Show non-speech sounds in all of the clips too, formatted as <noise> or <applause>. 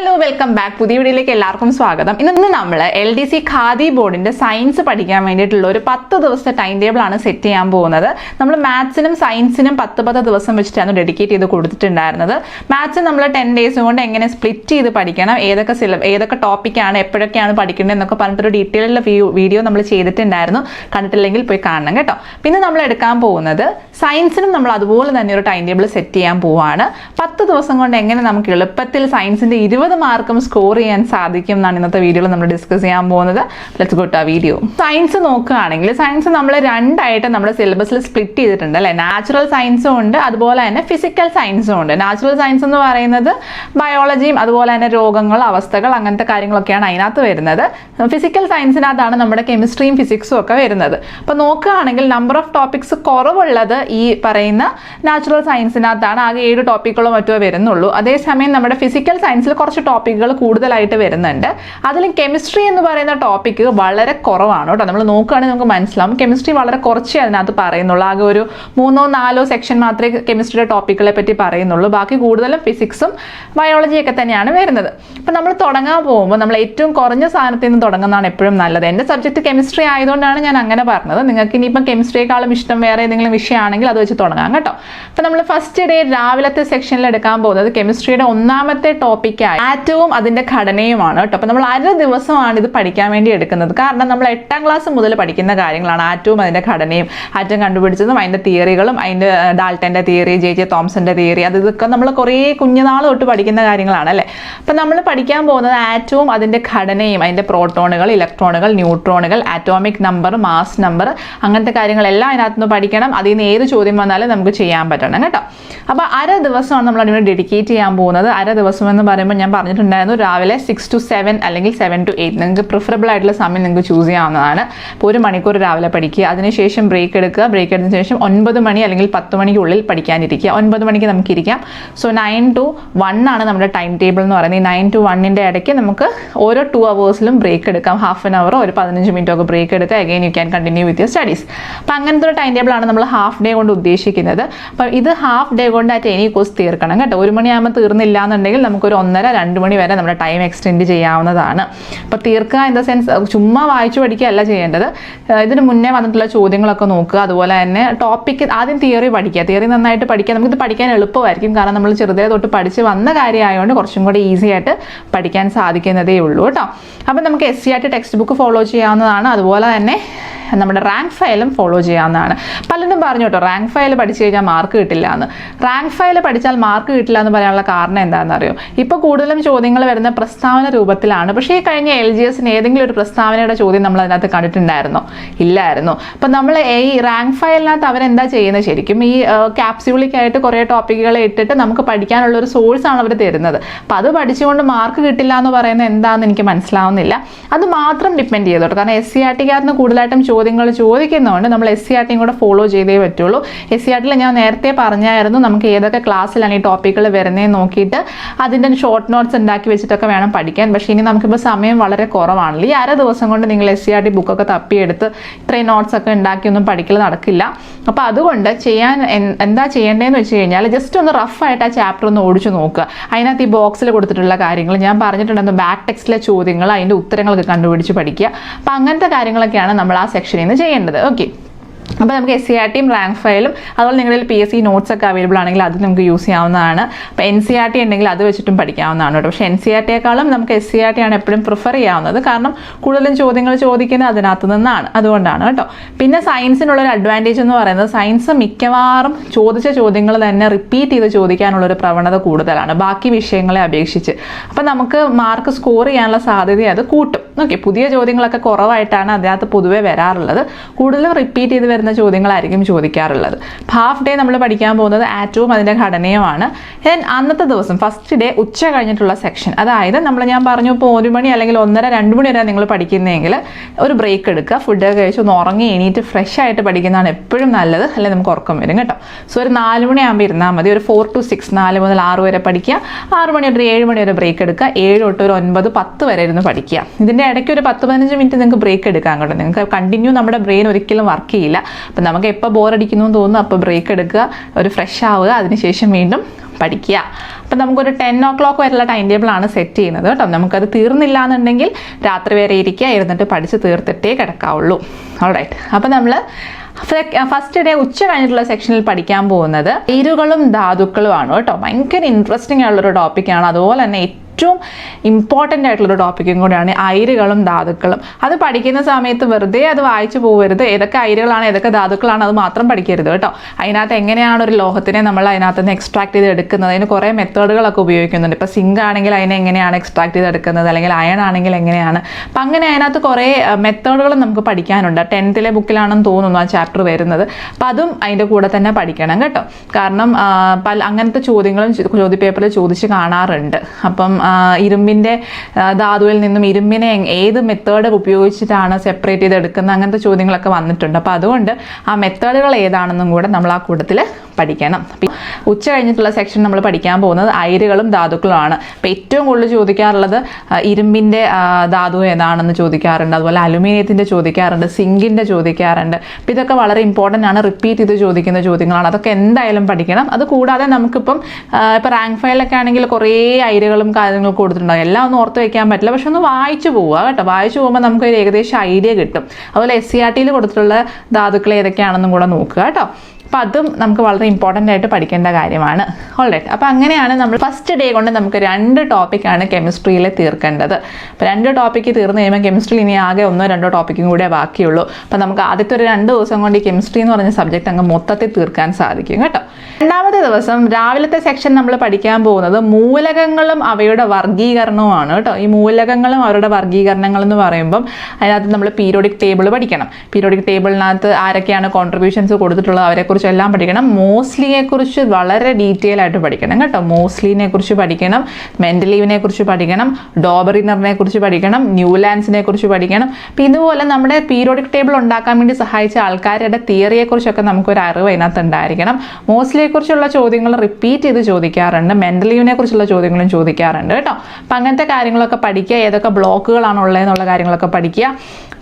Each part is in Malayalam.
ഹലോ വെൽക്കം ബാക്ക് പുതിയ വീഡിയോയിലേക്ക് എല്ലാവർക്കും സ്വാഗതം. ഇന്ന് നമ്മൾ എൽ ഡി സി ഖാദി ബോർഡിന്റെ സയൻസ് പഠിക്കാൻ വേണ്ടിയിട്ടുള്ള ഒരു പത്ത് ദിവസത്തെ ടൈം ടേബിൾ ആണ് സെറ്റ് ചെയ്യാൻ പോകുന്നത്. നമ്മൾ മാത്സിനും സയൻസിനും പത്ത് പത്ത് ദിവസം വെച്ചിട്ടാണ് ഡെഡിക്കേറ്റ് ചെയ്ത് കൊടുത്തിട്ടുണ്ടായിരുന്നത്. മാത്സ് നമ്മൾ ടെൻ ഡേയ്സ് കൊണ്ട് എങ്ങനെ സ്പ്ലിറ്റ് ചെയ്ത് പഠിക്കണം ഏതൊക്കെ സില ഏതൊക്കെ ടോപ്പിക്കാണ് എപ്പോഴൊക്കെയാണ് പഠിക്കേണ്ടത് എന്നൊക്കെ പറഞ്ഞിട്ടൊരു ഡീറ്റെയിലുള്ള വീഡിയോ നമ്മൾ ചെയ്തിട്ടുണ്ടായിരുന്നു. കണ്ടിട്ടില്ലെങ്കിൽ പോയി കാണണം കേട്ടോ. പിന്നെ നമ്മൾ എടുക്കാൻ പോകുന്നത് സയൻസിനും നമ്മൾ അതുപോലെ തന്നെ ഒരു ടൈം ടേബിൾ സെറ്റ് ചെയ്യാൻ പോവാണ്. പത്ത് ദിവസം കൊണ്ട് എങ്ങനെ നമുക്ക് എളുപ്പത്തിൽ സയൻസിന്റെ ഇരുപത് മാർക്കും സ്കോർ ചെയ്യാൻ സാധിക്കും എന്നാണ് ഇന്നത്തെ വീഡിയോയിൽ നമ്മൾ ഡിസ്കസ് ചെയ്യാൻ പോകുന്നത്. ലെറ്റ്സ് ഗോട്ട് ആ വീഡിയോ സയൻസ് നോക്കുകയാണെങ്കിൽ സയൻസ് നമ്മൾ രണ്ടായിട്ട് നമ്മുടെ സിലബസിൽ സ്പ്ലിറ്റ് ചെയ്തിട്ടുണ്ട് അല്ലേ? നാച്ചുറൽ സയൻസും ഉണ്ട് അതുപോലെ തന്നെ ഫിസിക്കൽ സയൻസും ഉണ്ട്. നാച്ചുറൽ സയൻസ് എന്ന് പറയുന്നത് ബയോളജിയും അതുപോലെ തന്നെ രോഗങ്ങൾ അവസ്ഥകൾ അങ്ങനത്തെ കാര്യങ്ങളൊക്കെയാണ് അതിനകത്ത് വരുന്നത്. ഫിസിക്കൽ സയൻസിനകത്താണ് നമ്മുടെ കെമിസ്ട്രിയും ഫിസിക്സും ഒക്കെ വരുന്നത്. അപ്പോൾ നോക്കുകയാണെങ്കിൽ നമ്പർ ഓഫ് ടോപ്പിക്സ് കുറവുള്ളത് ഈ പറയുന്ന നാച്ചുറൽ സയൻസിനകത്താണ് ആകെ ഏഴ് ടോപ്പിക്കുകളോ മറ്റോ വരുന്നുള്ളൂ. അതേസമയം നമ്മുടെ ഫിസിക്കൽ സയൻസിൽ കുറച്ച് ടോപ്പിക്കുകൾ കൂടുതലായിട്ട് വരുന്നുണ്ട്. അതിലും കെമിസ്ട്രി എന്ന് പറയുന്ന ടോപ്പിക്ക് വളരെ കുറവാണ് കേട്ടോ. നമ്മൾ നോക്കുകയാണെങ്കിൽ നമുക്ക് മനസ്സിലാവും. കെമിസ്ട്രി വളരെ കുറച്ചേ അതിനകത്ത് പറയുന്നുള്ളൂ. ആകെ ഒരു മൂന്നോ നാലോ സെക്ഷൻ മാത്രമേ കെമിസ്ട്രിയുടെ ടോപ്പിക്കുകളെ പറ്റി പറയുന്നുള്ളൂ. ബാക്കി കൂടുതലും ഫിസിക്സും ബയോളജിയൊക്കെ തന്നെയാണ് വരുന്നത്. അപ്പം നമ്മൾ തുടങ്ങാൻ പോകുമ്പോൾ നമ്മൾ ഏറ്റവും കുറഞ്ഞ സാധനത്തിൽ നിന്ന് തുടങ്ങുന്നതാണ് എപ്പോഴും നല്ലത്. എന്റെ സബ്ജക്റ്റ് കെമിസ്ട്രി ആയതുകൊണ്ടാണ് ഞാൻ അങ്ങനെ പറഞ്ഞത്. നിങ്ങൾക്ക് ഇനിയിപ്പം കെമിസ്ട്രിയെക്കാളും ഇഷ്ടം വേറെ ഏതെങ്കിലും വിഷയമാണെങ്കിൽ അത് വെച്ച് തുടങ്ങാം കേട്ടോ. അപ്പം നമ്മൾ ഫസ്റ്റ് ഡേ രാവിലത്തെ സെക്ഷനിൽ എടുക്കാൻ പോകുന്നത് കെമിസ്ട്രിയുടെ ഒന്നാമത്തെ ടോപ്പിക്കായ ആറ്റവും അതിന്റെ ഘടനയുമാണ് കേട്ടോ. അപ്പം നമ്മൾ അര ദിവസമാണ് ഇത് പഠിക്കാൻ വേണ്ടി എടുക്കുന്നത്. കാരണം നമ്മൾ എട്ടാം ക്ലാസ് മുതൽ പഠിക്കുന്ന കാര്യങ്ങളാണ് ആറ്റവും അതിന്റെ ഘടനയും ആറ്റം കണ്ടുപിടിച്ചതും അതിന്റെ തിയറികളും അതിന്റെ ഡാൽട്ടന്റെ തിയറി ജെ ജെ തോംസന്റെ തിയറി അത് ഇതൊക്കെ നമ്മൾ കുറേ കുഞ്ഞുനാൾ തൊട്ട് പഠിക്കുന്ന കാര്യങ്ങളാണ് അല്ലേ? അപ്പം നമ്മൾ പഠിക്കാൻ പോകുന്നത് ആറ്റവും അതിന്റെ ഘടനയും അതിന്റെ പ്രോട്ടോണുകൾ ഇലക്ട്രോണുകൾ ന്യൂട്രോണുകൾ ആറ്റോമിക് നമ്പർ മാസ് നമ്പർ അങ്ങനത്തെ കാര്യങ്ങളെല്ലാം അതിനകത്തുനിന്ന് പഠിക്കണം. അതിൽ നിന്ന് ഏത് ചോദ്യം വന്നാലും നമുക്ക് ചെയ്യാൻ പറ്റണം കേട്ടോ. അപ്പോൾ അര ദിവസമാണ് നമ്മൾ അതിനോട് ഡെഡിക്കേറ്റ് ചെയ്യാൻ പോകുന്നത്. അര ദിവസം എന്ന് പറയുമ്പോൾ ഞാൻ പറഞ്ഞിട്ടുണ്ടായിരുന്നു. രാവിലെ സിക്സ് ടു സെവൻ അല്ലെങ്കിൽ സെവൻ ടു എയ്റ്റ് നിങ്ങൾക്ക് പ്രിഫറബിൾ ആയിട്ടുള്ള സമയം നിങ്ങൾക്ക് ചൂസ് ചെയ്യാവുന്നതാണ്. അപ്പോൾ ഒരു മണിക്കൂർ രാവിലെ പഠിക്കുക. അതിനുശേഷം ബ്രേക്ക് എടുക്കുക. ബ്രേക്ക് എടുത്തതിന് ശേഷം ഒൻപത് മണി അല്ലെങ്കിൽ പത്ത് മണിക്കുള്ളിൽ പഠിക്കാനിരിക്കുക. ഒൻപത് മണിക്ക് നമുക്ക് ഇരിക്കാം സോ നയൻ ടു വൺ ആണ് നമ്മുടെ ടൈം ടേബിൾ എന്ന് പറയുന്നത്. ഈ നയൻ ടു വണ്ണിന്റെ ഇടയ്ക്ക് നമുക്ക് ഓരോ ടു അവേഴ്സിലും ബ്രേക്ക് എടുക്കാം. ഹാഫ് ആൻ അവറോ ഒരു പതിനഞ്ച് മിനിറ്റോ ഒക്കെ ബ്രേക്ക് എടുക്കുക again you can continue with your studies അപ്പോൾ അങ്ങനത്തെ ഒരു ടൈം ടേബിളാണ് നമ്മൾ ഹാഫ് ഡേ കൊണ്ട് ഉദ്ദേശിക്കുന്നത്. അപ്പോൾ ഇത് ഹാഫ് ഡേ കൊണ്ട് എനിക്ക് എനി കോഴ്സ് തീർക്കണം കേട്ടോ. ഒരു മണിയാകുമ്പോൾ തീർന്നില്ല എന്നുണ്ടെങ്കിൽ നമുക്കൊരു ഒന്നര രണ്ട് മണി വരെ നമ്മുടെ ടൈം എക്സ്റ്റെൻഡ് ചെയ്യാവുന്നതാണ്. അപ്പോൾ തീർക്കുക ഇൻ ദ സെൻസ് ചുമ്മാ വായിച്ചു പഠിക്കുകയല്ല ചെയ്യേണ്ടത്. ഇതിന് മുന്നേ വന്നിട്ടുള്ള ചോദ്യങ്ങളൊക്കെ നോക്കുക. അതുപോലെ തന്നെ ടോപ്പിക്ക് ആദ്യം തിയറി പഠിക്കുക. തിയറി നന്നായിട്ട് പഠിക്കുക. നമുക്കിത് പഠിക്കാൻ എളുപ്പമായിരിക്കും. കാരണം നമ്മൾ ചെറുതേ തൊട്ട് പഠിച്ച് വന്ന കാര്യമായതുകൊണ്ട് കുറച്ചും കൂടി ഈസി ആയിട്ട് പഠിക്കാൻ സാധിക്കുന്നതേ ഉള്ളൂ കേട്ടോ അപ്പം നമുക്ക് എസ് സി ആയിട്ട് ടെക്സ്റ്റ് ബുക്ക് ഫോളോ ചെയ്യാവുന്നതാണ്. അതുപോലെ തന്നെ നമ്മുടെ റാങ്ക് ഫയലും ഫോളോ ചെയ്യാവുന്നതാണ്. പലരും പറഞ്ഞു കേട്ടോ റാങ്ക് ഫയൽ പഠിച്ചു കഴിഞ്ഞാൽ മാർക്ക് കിട്ടില്ല എന്ന് റാങ്ക് ഫയൽ പഠിച്ചാൽ മാർക്ക് കിട്ടില്ല എന്ന് പറയാനുള്ള കാരണം എന്താണെന്ന് അറിയോ ഇപ്പോൾ കൂടുതലും ചോദ്യങ്ങൾ വരുന്ന പ്രസ്താവന രൂപത്തിലാണ്. പക്ഷേ ഈ കഴിഞ്ഞ എൽ ജി എസിന് ഏതെങ്കിലും ഒരു പ്രസ്താവനയുടെ ചോദ്യം നമ്മൾ അതിനകത്ത് കണ്ടിട്ടുണ്ടായിരുന്നോ? ഇല്ലായിരുന്നു. അപ്പം നമ്മൾ ഈ റാങ്ക് ഫയലിനകത്ത് അവരെന്താ ചെയ്യുന്നത്? ശരിക്കും ഈ ക്യാപ്സ്യൂളിക്കായിട്ട് കുറേ ടോപ്പിക്കുകൾ ഇട്ടിട്ട് നമുക്ക് പഠിക്കാനുള്ള ഒരു സോഴ്സ് ആണ് അവർ തരുന്നത്. അപ്പം അത് പഠിച്ചുകൊണ്ട് മാർക്ക് കിട്ടില്ല എന്ന് പറയുന്നത് എന്താണെന്ന് എനിക്ക് മനസ്സിലാവുന്നില്ല. അത് മാത്രം ഡിപ്പെൻഡ് ചെയ്തോട്ടെ. കാരണം എസ് സി ആർ ടിക്കാരന് കൂടുതലായിട്ടും ചോദ്യങ്ങൾ ചോദിക്കുന്നതുകൊണ്ട് നമ്മൾ എസ് സി ആർ ടിയും കൂടെ ഫോളോ ചെയ്തേ പറ്റുള്ളൂ. എസ് സി ആർ ടിയിൽ ഞാൻ നേരത്തെ പറഞ്ഞായിരുന്നു നമുക്ക് ഏതൊക്കെ ക്ലാസ്സിലാണ് ഈ ടോപ്പിക്കുകൾ വരുന്നതെന്ന് നോക്കിയിട്ട് അതിന്റെ ഷോർട്ട് നോട്ട്സ് ഉണ്ടാക്കി വെച്ചിട്ടൊക്കെ വേണം പഠിക്കാൻ. പക്ഷേ ഇനി നമുക്കിപ്പോൾ സമയം വളരെ കുറവാണല്ലോ. ഈ അര ദിവസം കൊണ്ട് നിങ്ങൾ എസ് സി ആർ ടി ബുക്കൊക്കെ തപ്പിയെടുത്ത് ഇത്രയും നോട്ട്സ് ഒക്കെ ഉണ്ടാക്കിയൊന്നും പഠിക്കൽ നടക്കില്ല. അപ്പോൾ അതുകൊണ്ട് ചെയ്യാൻ എന്താ ചെയ്യേണ്ടതെന്ന് വെച്ച് കഴിഞ്ഞാൽ ജസ്റ്റ് ഒന്ന് റഫായിട്ട് ആ ചാപ്റ്റർ ഒന്ന് ഓടിച്ചു നോക്കുക. അതിനകത്ത് ഈ ബോക്സിൽ കൊടുത്തിട്ടുള്ള കാര്യങ്ങൾ ഞാൻ പറഞ്ഞിട്ടുണ്ടെന്ന് ബാക്ക് ടെക്സ്റ്റിലെ ചോദ്യങ്ങൾ അതിന്റെ ഉത്തരങ്ങളൊക്കെ കണ്ടുപിടിച്ച് പഠിക്കുക. അപ്പോൾ അങ്ങനത്തെ കാര്യങ്ങളൊക്കെയാണ് നമ്മൾ ആ സെക്ഷനിൽ നിന്ന് ചെയ്യേണ്ടത്. ഓക്കെ അപ്പോൾ നമുക്ക് എസ് സി ആർ ടിയും റാങ്ക് ഫയലും അതുപോലെ നിങ്ങളുടെ പി എസ് സി നോട്ട്സ് ഒക്കെ അവൈലബിൾ ആണെങ്കിൽ അത് നമുക്ക് യൂസ് ചെയ്യാവുന്നതാണ്. അപ്പോൾ എൻ സി ആർ ടി ഉണ്ടെങ്കിൽ അത് വെച്ചിട്ടും പഠിക്കാവുന്നതാണ് കേട്ടോ. പക്ഷേ എൻ സി ആർ ടിയേക്കാളും നമുക്ക് എസ് സി ആർ ടി ആണ് എപ്പോഴും പ്രിഫർ ചെയ്യാവുന്നത്. കാരണം കൂടുതലും ചോദ്യങ്ങൾ ചോദിക്കുന്നത് അതിനകത്ത് നിന്നാണ്. അതുകൊണ്ടാണ് കേട്ടോ. പിന്നെ സയൻസിനുള്ള ഒരു അഡ്വാന്റേജ് എന്ന് പറയുന്നത് സയൻസ് മിക്കവാറും ചോദിച്ച ചോദ്യങ്ങൾ തന്നെ റിപ്പീറ്റ് ചെയ്ത് ചോദിക്കാനുള്ളൊരു പ്രവണത കൂടുതലാണ്. ബാക്കി വിഷയങ്ങളെ അപേക്ഷിച്ച്. അപ്പോൾ നമുക്ക് മാർക്ക് സ്കോർ ചെയ്യാനുള്ള സാധ്യത അത് കൂട്ടും. ഓക്കെ പുതിയ ചോദ്യങ്ങളൊക്കെ കുറവായിട്ടാണ് അതിനകത്ത് പൊതുവെ വരാറുള്ളത്. കൂടുതലും റിപ്പീറ്റ് ചെയ്ത് വരുന്ന ചോദ്യങ്ങളായിരിക്കും ചോദിക്കാറുള്ളത്. ഹാഫ് ഡേ നമ്മൾ പഠിക്കാൻ പോകുന്നത് ആറ്റവും അതിന്റെ ഘടനയുമാണ്. ദെൻ അന്നത്തെ ദിവസം ഫസ്റ്റ് ഡേ ഉച്ച കഴിഞ്ഞിട്ടുള്ള സെക്ഷൻ അതായത് നമ്മൾ ഞാൻ പറഞ്ഞു ഇപ്പോൾ ഒരു മണി അല്ലെങ്കിൽ ഒന്നര രണ്ട് മണി വരെ നിങ്ങൾ പഠിക്കുന്നതെങ്കിൽ ഒരു ബ്രേക്ക് എടുക്കുക ഫുഡ് കഴിച്ച് ഒന്ന് ഉറങ്ങി എണീറ്റ് ഫ്രഷ് ആയിട്ട് പഠിക്കുന്നതാണ് എപ്പോഴും നല്ലത്. അല്ലെങ്കിൽ നമുക്ക് ഉറക്കം വരും കേട്ടോ. സോ ഒരു നാല് മണിയാകുമ്പോൾ ഇരുന്നാൽ മതി. ഒരു ഫോർ ടു സിക്സ് നാല് മുതൽ ആറ് വരെ പഠിക്കുക. ആറ് മണി തൊട്ട് ഏഴ് മണി വരെ ബ്രേക്ക് എടുക്കുക. ഏഴ് തൊട്ട് ഒരു ഒൻപത് പത്ത് വരെ ഇരുന്ന് പഠിക്കുക. ഇതിന്റെ ഇടയ്ക്ക് ഒരു പത്ത് പതിനഞ്ച് മിനിറ്റ് നിങ്ങൾക്ക് ബ്രേക്ക് എടുക്കാൻ കേട്ടോ. നിങ്ങൾക്ക് കണ്ടിന്യൂ നമ്മുടെ ബ്രെയിൻ ഒരിക്കലും വർക്ക് ചെയ്യില്ല. അപ്പം നമുക്ക് എപ്പോൾ ബോറടിക്കുന്നു എന്ന് തോന്നുന്നു അപ്പോൾ ബ്രേക്ക് എടുക്കുക ഒരു ഫ്രഷ് ആവുക അതിനുശേഷം വീണ്ടും പഠിക്കുക. അപ്പം നമുക്കൊരു ടെൻ ഓ ക്ലോക്ക് വരെയുള്ള ടൈം ടേബിളാണ് സെറ്റ് ചെയ്യുന്നത് കേട്ടോ. നമുക്കത് തീർന്നില്ല എന്നുണ്ടെങ്കിൽ രാത്രി വരെ ഇരിക്കുക ഇരുന്നിട്ട് പഠിച്ച് തീർത്തിട്ടേ കിടക്കാവുള്ളൂ. ഓൾറൈറ്റ് അപ്പം നമ്മൾ ഫസ്റ്റ് ഡേ ഉച്ച കഴിഞ്ഞിട്ടുള്ള സെക്ഷനിൽ പഠിക്കാൻ പോകുന്നത് പേരുകളും ധാതുക്കളുമാണ് കേട്ടോ. ഭയങ്കര ഇൻട്രസ്റ്റിംഗ് ആയുള്ളൊരു ടോപ്പിക്കാണ് അതുപോലെ തന്നെ ഏറ്റവും ഇമ്പോർട്ടന്റ് ആയിട്ടുള്ളൊരു ടോപ്പിക്കും കൂടിയാണ് അയിരുകളും ധാതുക്കളും. അത് പഠിക്കുന്ന സമയത്ത് വെറുതെ അത് വായിച്ചു പോകരുത് ഏതൊക്കെ അയിരുകളാണ് ഏതൊക്കെ ധാതുക്കളാണ് അത് മാത്രം പഠിക്കരുത് കേട്ടോ. അതിനകത്ത് എങ്ങനെയാണ് ഒരു ലോഹത്തിനെ നമ്മൾ അതിനകത്ത് നിന്ന് എക്സ്ട്രാക്ട് ചെയ്ത് എടുക്കുന്നത്? അതിന് കുറേ മെത്തേഡുകളൊക്കെ ഉപയോഗിക്കുന്നുണ്ട്. ഇപ്പോൾ സിങ്ക് ആണെങ്കിൽ അതിനെ എങ്ങനെയാണ് എക്സ്ട്രാക്ട് ചെയ്ത് എടുക്കുന്നത്? അല്ലെങ്കിൽ അയൺ ആണെങ്കിൽ എങ്ങനെയാണ്? അപ്പം അങ്ങനെ അതിനകത്ത് കുറേ മെത്തേഡുകൾ നമുക്ക് പഠിക്കാനുണ്ട്. ടെൻത്തിലെ ബുക്കിലാണെന്ന് തോന്നുന്നു ആ ചാപ്റ്റർ വരുന്നത്. അപ്പം അതും അതിന്റെ കൂടെ തന്നെ പഠിക്കണം കേട്ടോ. കാരണം പല അങ്ങനത്തെ ചോദ്യങ്ങളും ചോദ്യപേപ്പറിൽ ചോദിച്ച് കാണാറുണ്ട്. അപ്പം ഇരുമ്പിന്റെ ധാതുവിൽ നിന്നും ഇരുമ്പിനെ ഏത് മെത്തേഡ് ഉപയോഗിച്ചിട്ടാണ് സെപ്പറേറ്റ് ചെയ്ത് എടുക്കുന്നത് അങ്ങനത്തെ ചോദ്യങ്ങളൊക്കെ വന്നിട്ടുണ്ട്. അപ്പോൾ അതുകൊണ്ട് ആ മെത്തേഡുകൾ ഏതാണെന്നും കൂടെ നമ്മൾ ആ കൂട്ടത്തിൽ പഠിക്കണം. ഉച്ച കഴിഞ്ഞിട്ടുള്ള സെക്ഷൻ നമ്മൾ പഠിക്കാൻ പോകുന്നത് അയിരുകളും ധാതുക്കളുമാണ്. അപ്പോൾ ഏറ്റവും കൂടുതൽ ചോദിക്കാറുള്ളത് ഇരുമ്പിന്റെ ധാതു ഏതാണെന്ന് ചോദിക്കാറുണ്ട്. അതുപോലെ അലുമിനിയത്തിന്റെ ചോദിക്കാറുണ്ട് സിങ്കിന്റെ ചോദിക്കാറുണ്ട്. അപ്പോൾ ഇതൊക്കെ വളരെ ഇമ്പോർട്ടന്റ് ആണ്. റിപ്പീറ്റ് ചെയ്ത് ചോദിക്കുന്ന ചോദ്യങ്ങളാണ്. അതൊക്കെ എന്തായാലും പഠിക്കണം. അത് കൂടാതെ നമുക്കിപ്പം ഇപ്പോൾ റാങ്ക് ഫയലൊക്കെ ആണെങ്കിൽ കുറേ അയിരുകളും കാര്യങ്ങളും കൊടുത്തിട്ടുണ്ടാകും എല്ലാം ഒന്നും ഓർത്ത് വെക്കാൻ പറ്റില്ല. പക്ഷെ ഒന്ന് വായിച്ചു പോവുക കേട്ടോ. വായിച്ചു പോകുമ്പോൾ നമുക്ക് ഒരു ഏകദേശം ഐഡിയ കിട്ടും. അതുപോലെ എസ് സി ആർ ടിയിൽ കൊടുത്തിട്ടുള്ള ധാതുക്കൾ ഏതൊക്കെയാണെന്നും കൂടെ നോക്കുക കേട്ടോ. അപ്പോൾ അതും നമുക്ക് വളരെ ഇമ്പോർട്ടന്റ് ആയിട്ട് പഠിക്കേണ്ട കാര്യമാണ്. ഓൾറൈറ്റ് അപ്പോൾ അങ്ങനെയാണ് നമ്മൾ ഫസ്റ്റ് ഡേ കൊണ്ട് നമുക്ക് രണ്ട് ടോപ്പിക്കാണ് കെമിസ്ട്രിയിൽ തീർക്കേണ്ടത്. അപ്പോൾ രണ്ട് ടോപ്പിക്ക് തീർന്നു കഴിയുമ്പോൾ കെമിസ്ട്രിയിൽ ഇനി ആകെ ഒന്നോ രണ്ടോ ടോപ്പിക്കും കൂടെ ബാക്കിയുള്ളൂ. അപ്പോൾ നമുക്ക് ആദ്യത്തെ ഒരു രണ്ട് ദിവസം കൊണ്ട് ഈ കെമിസ്ട്രി എന്ന് പറഞ്ഞ സബ്ജക്റ്റ് അങ്ങ് മൊത്തത്തിൽ തീർക്കാൻ സാധിക്കും കേട്ടോ. രണ്ടാമത്തെ ദിവസം രാവിലത്തെ സെക്ഷൻ നമ്മൾ പഠിക്കാൻ പോകുന്നത് മൂലകങ്ങളും അവയുടെ വർഗീകരണവുമാണ് കേട്ടോ. ഈ മൂലകങ്ങളും അവരുടെ വർഗീകരണങ്ങൾ എന്ന് പറയുമ്പം അതിനകത്ത് നമ്മൾ പീരിയോഡിക് ടേബിൾ പഠിക്കണം. പീരിയോഡിക് ടേബിളിനകത്ത് ആരൊക്കെയാണ് കോൺട്രിബ്യൂഷൻസ് കൊടുത്തിട്ടുള്ളത് അവരെക്കുറിച്ച് എല്ലാം പഠിക്കണം. മോസ്ലിയെ കുറിച്ച് വളരെ ഡീറ്റെയിൽ ആയിട്ട് പഠിക്കണം കേട്ടോ. മോസ്ലിനെ കുറിച്ച് പഠിക്കണം. മെന്റലീവിനെ കുറിച്ച് പഠിക്കണം. ഡോബറിനറിനെ കുറിച്ച് പഠിക്കണം. ന്യൂലാൻഡ്സിനെ കുറിച്ച് പഠിക്കണം. അപ്പം ഇതുപോലെ നമ്മുടെ പീരിയോഡിക് ടേബിൾ ഉണ്ടാക്കാൻ വേണ്ടി സഹായിച്ച ആൾക്കാരുടെ തിയറിയെക്കുറിച്ചൊക്കെ നമുക്കൊരു അറിവ് അതിനകത്ത് ഉണ്ടായിരിക്കണം. മോസ്ലിയെ കുറിച്ചുള്ള ചോദ്യങ്ങൾ റിപ്പീറ്റ് ചെയ്ത് ചോദിക്കാറുണ്ട്. മെന്റലീവിനെ കുറിച്ചുള്ള ചോദ്യങ്ങളും ചോദിക്കാറുണ്ട് കേട്ടോ. അപ്പം അങ്ങനത്തെ കാര്യങ്ങളൊക്കെ പഠിക്കുക ഏതൊക്കെ ബ്ലോക്കുകളാണ് ഉള്ളതെന്നുള്ള കാര്യങ്ങളൊക്കെ പഠിക്കുക.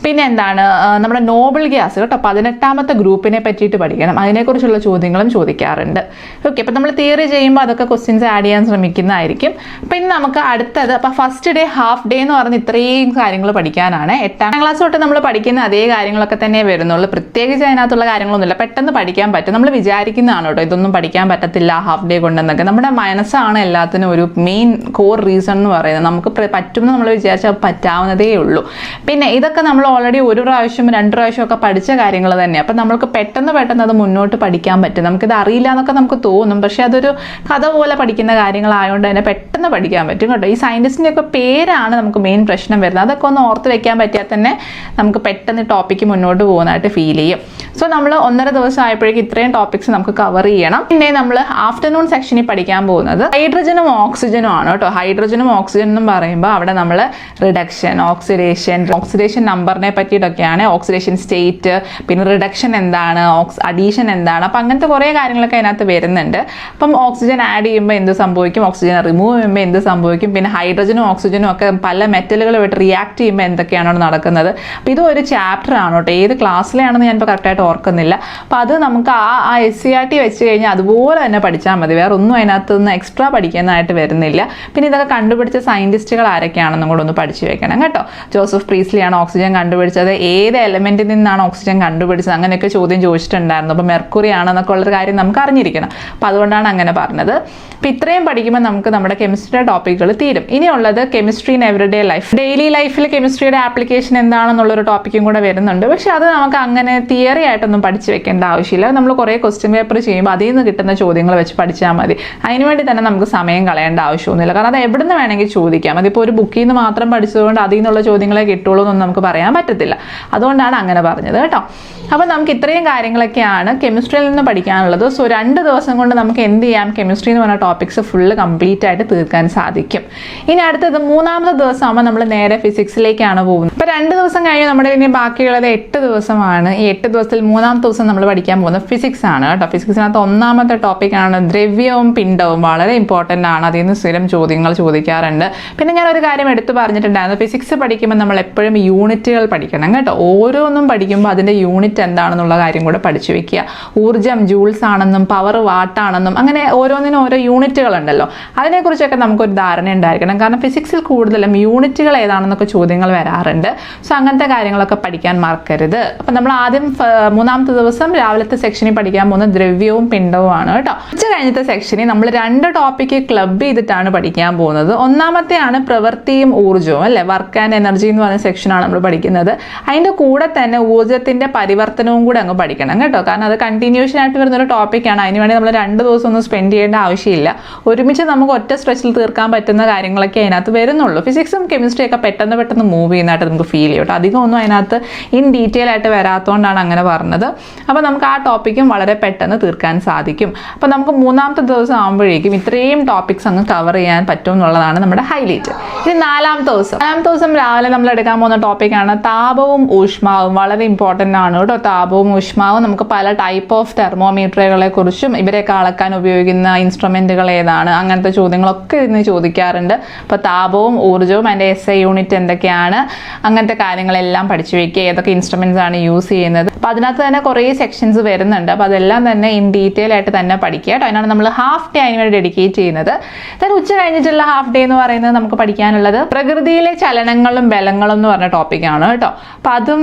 പിന്നെ എന്താണ് നമ്മുടെ നോബിൾ ഗ്യാസ് കേട്ടോ പതിനെട്ടാമത്തെ ഗ്രൂപ്പിനെ പറ്റിയിട്ട് പഠിക്കണം. അതിനെക്കുറിച്ചുള്ള ചോദ്യങ്ങളും ചോദിക്കാറുണ്ട്. ഓക്കെ അപ്പം നമ്മൾ തിയറി ചെയ്യുമ്പോൾ അതൊക്കെ ക്വസ്റ്റ്യൻസ് ആഡ് ചെയ്യാൻ ശ്രമിക്കുന്നതായിരിക്കും. പിന്നെ നമുക്ക് അടുത്തത് അപ്പം ഫസ്റ്റ് ഡേ ഹാഫ് ഡേ എന്ന് പറഞ്ഞ് ഇത്രയും കാര്യങ്ങൾ പഠിക്കാനാണ്. എട്ടാം ക്ലാസ് തൊട്ട് നമ്മൾ പഠിക്കുന്ന അതേ കാര്യങ്ങളൊക്കെ തന്നെ വരുന്നുള്ളൂ. പ്രത്യേകിച്ച് അതിനകത്തുള്ള കാര്യങ്ങളൊന്നുമില്ല. പെട്ടെന്ന് പഠിക്കാൻ പറ്റും. നമ്മൾ വിചാരിക്കുന്നതാണ് കേട്ടോ ഇതൊന്നും പഠിക്കാൻ പറ്റത്തില്ല ഹാഫ് ഡേ കൊണ്ടെന്നൊക്കെ. നമ്മുടെ മനസ്സാണ് എല്ലാത്തിനും ഒരു മെയിൻ കോർ റീസൺ എന്ന് പറയുന്നത്. നമുക്ക് പറ്റുമെന്ന് നമ്മൾ വിചാരിച്ചാൽ പറ്റാവുന്നതേ ഉള്ളൂ. പിന്നെ ഇതൊക്കെ നമ്മൾ ഓൾറെഡി ഒരു പ്രാവശ്യം രണ്ട് പ്രാവശ്യം ഒക്കെ പഠിച്ച കാര്യങ്ങൾ തന്നെ. അപ്പം നമുക്ക് പെട്ടെന്ന് പെട്ടെന്ന് അത് മുന്നോട്ട് പഠിക്കാൻ പറ്റും. നമുക്കിത് അറിയില്ല എന്നൊക്കെ നമുക്ക് തോന്നും. പക്ഷേ അതൊരു കഥ പോലെ പഠിക്കുന്ന കാര്യങ്ങളായതുകൊണ്ട് തന്നെ പെട്ടെന്ന് പഠിക്കാൻ പറ്റും കേട്ടോ. ഈ സയന്റിസ്റ്റിന്റെ ഒക്കെ പേരാണ് നമുക്ക് മെയിൻ പ്രശ്നം വരുന്നത്. അതൊക്കെ ഒന്ന് ഓർത്ത് വെക്കാൻ പറ്റിയാൽ തന്നെ നമുക്ക് പെട്ടെന്ന് ടോപ്പിക്ക് മുന്നോട്ട് പോകുന്നതായിട്ട് ഫീൽ ചെയ്യും. സോ നമ്മൾ ഒന്നര ദിവസം ആയപ്പോഴേക്കും ഇത്രയും ടോപ്പിക്സ് നമുക്ക് കവർ ചെയ്യണം. പിന്നെ നമ്മൾ ആഫ്റ്റർനൂൺ സെക്ഷനിൽ പഠിക്കാൻ പോകുന്നത് ഹൈഡ്രജനും ഓക്സിജനും ആണ് കേട്ടോ. ഹൈഡ്രജനും ഓക്സിജനും എന്ന് പറയുമ്പോൾ അവിടെ നമ്മൾ റിഡക്ഷൻ ഓക്സിഡേഷൻ ഓക്സിഡേഷൻ നമ്പറിനെ പറ്റിയിട്ടൊക്കെയാണ് ഓക്സിഡേഷൻ സ്റ്റേറ്റ് പിന്നെ റിഡക്ഷൻ എന്താണ് ഓക്സ് അഡീഷൻ എന്താണ്. അപ്പം അങ്ങനത്തെ കുറേ കാര്യങ്ങളൊക്കെ അതിനകത്ത് വരുന്നുണ്ട്. അപ്പം ഓക്സിജൻ ആഡ് ചെയ്യുമ്പോൾ എന്ത് സംഭവിക്കും? ഓക്സിജൻ റിമൂവ് ചെയ്യുമ്പോൾ എന്ത് സംഭവിക്കും? പിന്നെ ഹൈഡ്രജനും ഓക്സിജനും ഒക്കെ പല മെറ്റലുകളുമായിട്ട് റിയാക്ട് ചെയ്യുമ്പോൾ എന്തൊക്കെയാണോ നടക്കുന്നത്? അപ്പോൾ ഇതും ഒരു ചാപ്റ്റർ ആണ് കേട്ടോ. ഏത് ക്ലാസ്സിലാണെന്ന് ഞാനിപ്പോൾ കറക്റ്റായിട്ട് ഓർക്കുന്നില്ല. അപ്പോൾ അത് നമുക്ക് ആ ആ എസ് സി ആർ ടി വെച്ച് കഴിഞ്ഞാൽ അതുപോലെ തന്നെ പഠിച്ചാൽ മതി. വേറെ ഒന്നും അതിനകത്ത് നിന്ന് എക്സ്ട്രാ പഠിക്കാനായിട്ട് വരുന്നില്ല. പിന്നെ ഇതൊക്കെ കണ്ടുപിടിച്ച സയന്റിസ്റ്റുകൾ ആരൊക്കെയാണെന്നും കൂടെ ഒന്ന് പഠിച്ചു വെക്കണം കേട്ടോ. ജോസഫ് പ്രീസ്ലിയാണ് ഓക്സിജൻ കണ്ടുപിടിച്ചത്. ഏത് എലമെന്റിൽ നിന്നാണ് ഓക്സിജൻ കണ്ടുപിടിച്ചത്? അങ്ങനെയൊക്കെ ചോദ്യം ചോദിച്ചിട്ടുണ്ടായിരുന്നു. അപ്പോൾ മെർക്കുറി ആണെന്നൊക്കെ ഉള്ളൊരു കാര്യം നമുക്ക് അറിഞ്ഞിരിക്കണം. അപ്പോൾ അതുകൊണ്ടാണ് അങ്ങനെ പറഞ്ഞത്. അപ്പോൾ ഇത്രയും പഠിക്കുമ്പോൾ നമുക്ക് നമ്മുടെ കെമിസ്ട്രിയുടെ ടോപ്പിക്കുകൾ തീരും. ഇനിയുള്ളത് chemistry in everyday life daily ലൈഫിൽ കെമിസ്ട്രിയുടെ ആപ്ലിക്കേഷൻ എന്താണെന്നുള്ളൊരു ടോപ്പിക്കും കൂടെ വരുന്നുണ്ട്. പക്ഷേ അത് നമുക്ക് അങ്ങനെ തിയറി ആയിട്ടൊന്നും പഠിച്ചു വെക്കേണ്ട ആവശ്യമില്ല. നമ്മൾ കുറേ ക്വസ്റ്റ്യൻ പേപ്പർ ചെയ്യുമ്പോൾ അതിൽ നിന്ന് കിട്ടുന്ന ചോദ്യങ്ങൾ വെച്ച് പഠിച്ചാൽ മതി. അതിനുവേണ്ടി തന്നെ നമുക്ക് സമയം കളയേണ്ട ആവശ്യമൊന്നുമില്ല. കാരണം അത് എവിടെ നിന്ന് വേണമെങ്കിൽ ചോദിക്കാം. അതിപ്പോൾ ഒരു ബുക്കിൽ നിന്ന് മാത്രം പഠിച്ചതുകൊണ്ട് അതിൽ നിന്നുള്ള ചോദ്യങ്ങളെ കിട്ടുള്ളൂ എന്നൊന്നും നമുക്ക് പറയാൻ പറ്റത്തില്ല. അതുകൊണ്ടാണ് അങ്ങനെ പറഞ്ഞത് കേട്ടോ. അപ്പോൾ നമുക്ക് ഇത്രയും കാര്യങ്ങളൊക്കെയാണ് കെമിസ്ട്രിയിൽ നിന്ന് പഠിക്കാനുള്ളത്. സോ രണ്ട് ദിവസം കൊണ്ട് നമുക്ക് എന്ത് ചെയ്യാം? കെമിസ്ട്രി എന്ന് പറഞ്ഞ ടോപ്പിക്സ് ഫുള്ള് കംപ്ലീറ്റ് ആയിട്ട് തീർക്കാൻ സാധിക്കും. ഇനി അടുത്തത് മൂന്നാമത്തെ ദിവസം ആകുമ്പോൾ നമ്മൾ നേരെ ഫിസിക്സിലേക്കാണ് പോകുന്നത്. അപ്പോൾ രണ്ട് ദിവസം കഴിഞ്ഞ് നമ്മുടെ ഇനി ബാക്കിയുള്ളത് എട്ട് ദിവസമാണ്. ഈ എട്ട് ദിവസത്തിൽ മൂന്നാമത്തെ ദിവസം നമ്മൾ പഠിക്കാൻ പോകുന്നത് ഫിസിക്സ് ആണ് കേട്ടോ. ഫിസിക്സിനകത്ത് ഒന്നാമത്തെ ടോപ്പിക്കാണ് ദ്രവ്യവും പിണ്ടവും വളരെ ഇമ്പോർട്ടന്റ് ആണ്. അതിൽ നിന്ന് സ്ഥിരം ചോദ്യങ്ങൾ ചോദിക്കാറുണ്ട്. പിന്നെ ഞാൻ ഒരു കാര്യം എടുത്തു പറഞ്ഞിട്ടുണ്ടായിരുന്നു. ഫിസിക്സ് പഠിക്കുമ്പോൾ നമ്മൾ എപ്പോഴും യൂണിറ്റുകൾ പഠിക്കണം കേട്ടോ. ഓരോന്നും പഠിക്കുമ്പോൾ അതിന്റെ യൂണിറ്റ് എന്താണെന്നുള്ള കാര്യം കൂടെ പഠിച്ചു വെക്കുക. ഊർജം ജൂൾസ് ആണെന്നും പവർ വാട്ടാണെന്നും അങ്ങനെ ഓരോന്നിനും ഓരോ യൂണിറ്റുകൾ ഉണ്ടല്ലോ. അതിനെക്കുറിച്ചൊക്കെ നമുക്കൊരു ധാരണ ഉണ്ടായിരിക്കണം. കാരണം ഫിസിക്സിൽ കൂടുതലും യൂണിറ്റുകൾ ഏതാണെന്നൊക്കെ ചോദ്യങ്ങൾ വരാറുണ്ട്. സോ അങ്ങനത്തെ കാര്യങ്ങളൊക്കെ പഠിക്കാൻ മറക്കരുത്. അപ്പം നമ്മൾ ആദ്യം മൂന്നാമത്തെ ദിവസം രാവിലത്തെ സെക്ഷനിൽ പഠിക്കാൻ പോകുന്ന ദ്രവ്യവും പിണ്ഡവുമാണ് കേട്ടോ. ഉച്ച കഴിഞ്ഞത്തെ സെക്ഷനിൽ നമ്മൾ രണ്ട് ടോപ്പിക്ക് ക്ലബ് ചെയ്തിട്ടാണ് പഠിക്കാൻ പോകുന്നത്. ഒന്നാമത്തെയാണ് പ്രവൃത്തിയും ഊർജവും അല്ലെ? വർക്ക് ആൻഡ് എനർജി എന്ന് പറയുന്ന സെക്ഷനാണ് നമ്മൾ പഠിക്കുന്നത്. അതിന്റെ കൂടെ തന്നെ ഊർജത്തിന്റെ പരിവർത്തനവും കൂടെ അങ്ങ് പഠിക്കണം കേട്ടോ. കാരണം അത് കണ്ടിന്യൂഷൻ ആയിട്ട് വരുന്ന ഒരു ടോപ്പിക്കാണ് അതിന് വേണ്ടി നമ്മൾ രണ്ട് ദിവസം ഒന്നും സ്പെൻഡ് ചെയ്യേണ്ട ആവശ്യമില്ല. ഒരുമിച്ച് നമുക്ക് ഒറ്റ സ്ട്രെച്ചിൽ തീർക്കാൻ പറ്റുന്ന കാര്യങ്ങളൊക്കെ അതിനകത്ത് വരുന്നുള്ളൂ. ഫിസിക്സും കെമിസ്ട്രി ഒക്കെ പെട്ടെന്ന് പെട്ടെന്ന് മൂവ് ചെയ്യുന്നതായിട്ട് നമുക്ക് ഫീൽ ചെയ്യും കേട്ടോ. അധികം ഒന്നും അതിനകത്ത് ഇൻ ഡീറ്റെയിൽ ആയിട്ട് വരാത്തതുകൊണ്ടാണ് അങ്ങനെ പറഞ്ഞത്. അപ്പോൾ നമുക്ക് ആ ടോപ്പിക്കും വളരെ പെട്ടെന്ന് തീർക്കാൻ സാധിക്കും. അപ്പോൾ നമുക്ക് മൂന്നാമത്തെ ദിവസം ആകുമ്പോഴേക്കും ഇത്രയും ടോപ്പിക്സ് അങ്ങ് കവർ ചെയ്യാൻ പറ്റും എന്നുള്ളതാണ് നമ്മുടെ ഹൈലൈറ്റ് ഇനി നാലാമത്തെ ദിവസം. നാലാമത്തെ ദിവസം രാവിലെ നമ്മൾ എടുക്കാൻ പോകുന്ന ടോപ്പിക്കാണ് താപവും ഊഷ്മാവും. വളരെ ഇമ്പോർട്ടന്റ് ആണ് കേട്ടോ. താപവും ഊഷ്മാവും. നമുക്ക് പല ടൈപ്പ് ഓഫ് തെർമോമീറ്ററുകളെ കുറിച്ചും ഇവരെയൊക്കെ അളക്കാൻ ഉപയോഗിക്കുന്ന ഇൻസ്ട്രുമെന്റുകൾ ഏതാണ്? അങ്ങനത്തെ ചോദ്യങ്ങളൊക്കെ ഇന്ന് ചോദിക്കാറുണ്ട്. അപ്പോൾ താപവും ഊർജവും അതിന്റെ എസ് ഐ യൂണിറ്റ് എന്തൊക്കെയാണ്? അങ്ങനത്തെ കാര്യങ്ങളെല്ലാം പഠിച്ചു വയ്ക്കുക ഏതൊക്കെ ഇൻസ്ട്രുമെന്റ്സ് ആണ് യൂസ് ചെയ്യുന്നത്? അപ്പോൾ അതിനകത്ത് തന്നെ കുറേ സെക്ഷൻസ് വരുന്നുണ്ട്. അപ്പോൾ അതെല്ലാം തന്നെ ഇൻ ഡീറ്റെയിൽ ആയിട്ട് തന്നെ പഠിക്കുക കേട്ടോ. അതിനാണ് നമ്മൾ ഹാഫ് ഡേ അതിന് വേണ്ടി ഡെഡിക്കേറ്റ് ചെയ്യുന്നത്. then ഉച്ച കഴിഞ്ഞിട്ടുള്ള ഹാഫ് ഡേ എന്ന് പറയുന്നത് നമുക്ക് പഠിക്കാനുള്ളത് പ്രകൃതിയിലെ ചലനങ്ങളും ബലങ്ങളും എന്ന് പറഞ്ഞ ടോപ്പിക്കാണ് കേട്ടോ. അപ്പം അതും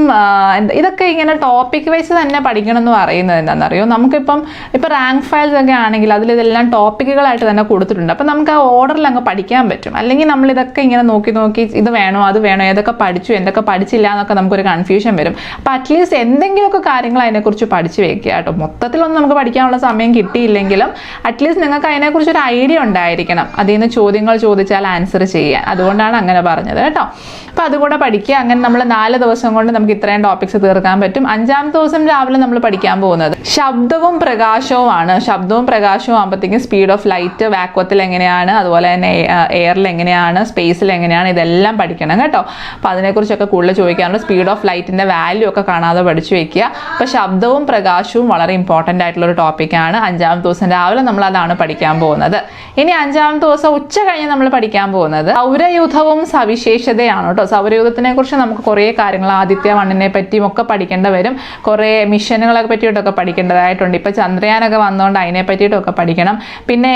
ഇതൊക്കെ ഇങ്ങനെ ടോപ്പിക് വൈസ് തന്നെ പഠിക്കണം എന്ന് പറയുന്നത് എന്താണെന്നറിയോ? നമുക്കിപ്പം ഇപ്പം റാങ്ക് ഫയൽസ് ഒക്കെ ആണെങ്കിൽ അതിൽ ഇതെല്ലാം ടോപ്പിക്കുകളായിട്ട് തന്നെ കൊടുത്തിട്ടുണ്ട്. അപ്പം നമുക്ക് ആ ഓർഡറിൽ അങ്ങ് പഠിക്കാൻ പറ്റും. അല്ലെങ്കിൽ നമ്മൾ ഇതൊക്കെ ഇങ്ങനെ നോക്കി നോക്കി ഇത് വേണോ അത് വേണോ ഏതൊക്കെ പഠിച്ചു എന്തൊക്കെ പഠിച്ചില്ല എന്നൊക്കെ നമുക്കൊരു കൺഫ്യൂഷൻ വരും. അപ്പം അറ്റ്ലീസ്റ്റ് എന്തെങ്കിലുമൊക്കെ കാര്യങ്ങൾ അതിനെക്കുറിച്ച് പഠിച്ചു വെക്കുക കേട്ടോ. മൊത്തത്തിലൊന്നും നമുക്ക് പഠിക്കാനുള്ള സമയം കിട്ടിയില്ലെങ്കിലും അറ്റ്ലീസ്റ്റ് നിങ്ങൾക്ക് അതിനെക്കുറിച്ച് ഒരു ഐഡിയ ഉണ്ടായിരിക്കണം. അതിൽ നിന്ന് ചോദ്യങ്ങൾ ചോദിച്ചാൽ ആൻസർ ചെയ്യാൻ അതുകൊണ്ടാണ് അങ്ങനെ പറഞ്ഞത് കേട്ടോ. അപ്പോൾ അതുകൂടെ പഠിക്കുക. അങ്ങനെ നമ്മൾ നാല് ദിവസം കൊണ്ട് നമുക്ക് ഇത്രയും ടോപ്പിക്സ് തീർക്കാൻ പറ്റും. അഞ്ചാമത്തെ ദിവസം രാവിലെ നമ്മൾ പഠിക്കാൻ പോകുന്നത് ശബ്ദവും പ്രകാശവുമാണ് ശബ്ദവും പ്രകാശവും ആകുമ്പോഴത്തേക്കും സ്പീഡ് ഓഫ് ലൈറ്റ് വാക്വത്തിൽ എങ്ങനെയാണ്? അതുപോലെ തന്നെ എയറിൽ എങ്ങനെയാണ്? സ്പേസിൽ എങ്ങനെയാണ്? ഇതെല്ലാം പഠിക്കണം കേട്ടോ. അപ്പോൾ അതിനെക്കുറിച്ചൊക്കെ കൂടുതൽ ചോദിക്കാറുണ്ട് സ്പീഡ് ഓഫ് ലൈറ്റിന്റെ വാല്യൂ ഒക്കെ കാണാതെ പഠിച്ചു വെക്കുക. അപ്പോൾ ശബ്ദവും പ്രകാശവും വളരെ ഇമ്പോർട്ടന്റ് ആയിട്ടുള്ള ഒരു ടോപ്പിക്കാണ് അഞ്ചാമത്തെ ദിവസം രാവിലെ നമ്മൾ അതാണ് പഠിക്കാൻ പോകുന്നത്. ഇനി അഞ്ചാമത്തെ ദിവസം ഉച്ച കഴിഞ്ഞ് നമ്മൾ പഠിക്കാൻ പോകുന്നത് സൗരയൂഥവും സവിശേഷതയാണ് കേട്ടോ. സൗരയൂഥത്തിനെ കുറിച്ച് നമുക്ക് കുറേ കാര്യങ്ങൾ ആദിത്യ വണ്ണിനെ പറ്റിയും ഒക്കെ പഠിക്കേണ്ട വരും. കുറേ മിഷനുകളെ പറ്റിയിട്ടൊക്കെ പഠിക്കേണ്ടതായിട്ടുണ്ട്. ഇപ്പോൾ ചന്ദ്രയാനൊക്കെ വന്നുകൊണ്ട് അതിനെ പറ്റിയിട്ടൊക്കെ പഠിക്കണം. പിന്നെ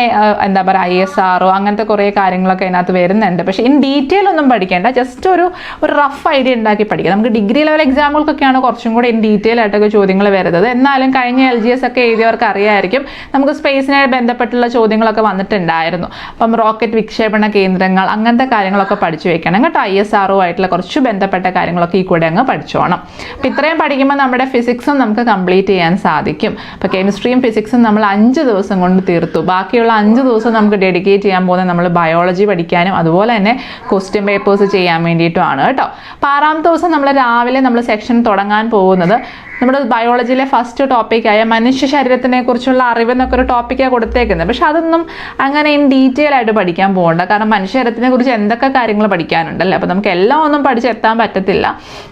എന്താ പറയുക ഐ എസ് ആറോ അങ്ങനത്തെ കുറേ കാര്യങ്ങളൊക്കെ അതിനകത്ത് വരുന്നുണ്ട്. പക്ഷേ ഇൻ ഡീറ്റെയിൽ ഒന്നും പഠിക്കേണ്ട. ജസ്റ്റ് ഒരു ഒരു റഫ് ഐഡിയ ഉണ്ടാക്കി പഠിക്കുക നമുക്ക് ഡിഗ്രി ലെവൽ എക്സാമുകൾക്കൊക്കെയാണ് കുറച്ചും കൂടെ ഇൻ ഡീറ്റെയിൽ ആയിട്ടൊക്കെ ചോദ്യങ്ങൾ വരുന്നത്. എന്നാലും കഴിഞ്ഞ എൽ ജി എസ് ഒക്കെ എഴുതിയവർക്ക് അറിയായിരിക്കും നമുക്ക് സ്പേസിനെ ബന്ധപ്പെട്ടുള്ള ചോദ്യങ്ങളൊക്കെ വന്നിട്ടുണ്ടായിരുന്നു. അപ്പം റോക്കറ്റ് വിക്ഷേപണ കേന്ദ്രങ്ങൾ അങ്ങനത്തെ കാര്യങ്ങളൊക്കെ പഠിച്ചു വെക്കണം. കേട്ടോ ഐ എസ് ആർഒ ആയിട്ടുള്ള കുറച്ച് ബന്ധപ്പെട്ട കാര്യങ്ങളൊക്കെ ഈ കൂടെ അങ്ങ് പഠിച്ചോണം. അപ്പം ഇത്രയും പഠിക്കുമ്പോൾ നമ്മുടെ ഫിസിക്സും നമുക്ക് കംപ്ലീറ്റ് ചെയ്യാൻ സാധിക്കും. അപ്പോൾ കെമിസ്ട്രിയും ഫിസിക്സും നമ്മൾ അഞ്ച് ദിവസം കൊണ്ട് തീർത്തു. ബാക്കിയുള്ള അഞ്ച് ദിവസം നമുക്ക് ഡെഡിക്കേറ്റ് ചെയ്യാൻ പോകുന്നത് നമ്മൾ ബയോളജി പഠിക്കാനും അതുപോലെ തന്നെ ക്വസ്റ്റ്യൻ പേപ്പേഴ്സ് ചെയ്യാൻ വേണ്ടിയിട്ടുമാണ് കേട്ടോ. അപ്പോൾ ആറാമത്തെ ദിവസം നമ്മൾ രാവിലെ നമ്മൾ സെക്ഷൻ തുടങ്ങാൻ പോകുന്നത് നമ്മുടെ ബയോളജിയിലെ ഫസ്റ്റ് ടോപ്പിക്കായ മനുഷ്യ ശരീരത്തിനെ കുറിച്ചുള്ള അറിവ് എന്നൊക്കെ ഒരു ടോപ്പിക്കാണ് കൊടുത്തേക്കുന്നത്. പക്ഷെ അതൊന്നും അങ്ങനെ ഇൻ ഡീറ്റെയിൽ ആയിട്ട് പഠിക്കാൻ പോകണ്ട. കാരണം മനുഷ്യ ശരീരത്തിനെ കുറിച്ച് എന്തൊക്കെ കാര്യങ്ങൾ പഠിക്കാനുണ്ടല്ലേ അപ്പോൾ നമുക്ക് എല്ലാം ഒന്നും പഠിച്ചെത്താൻ പറ്റത്തില്ല.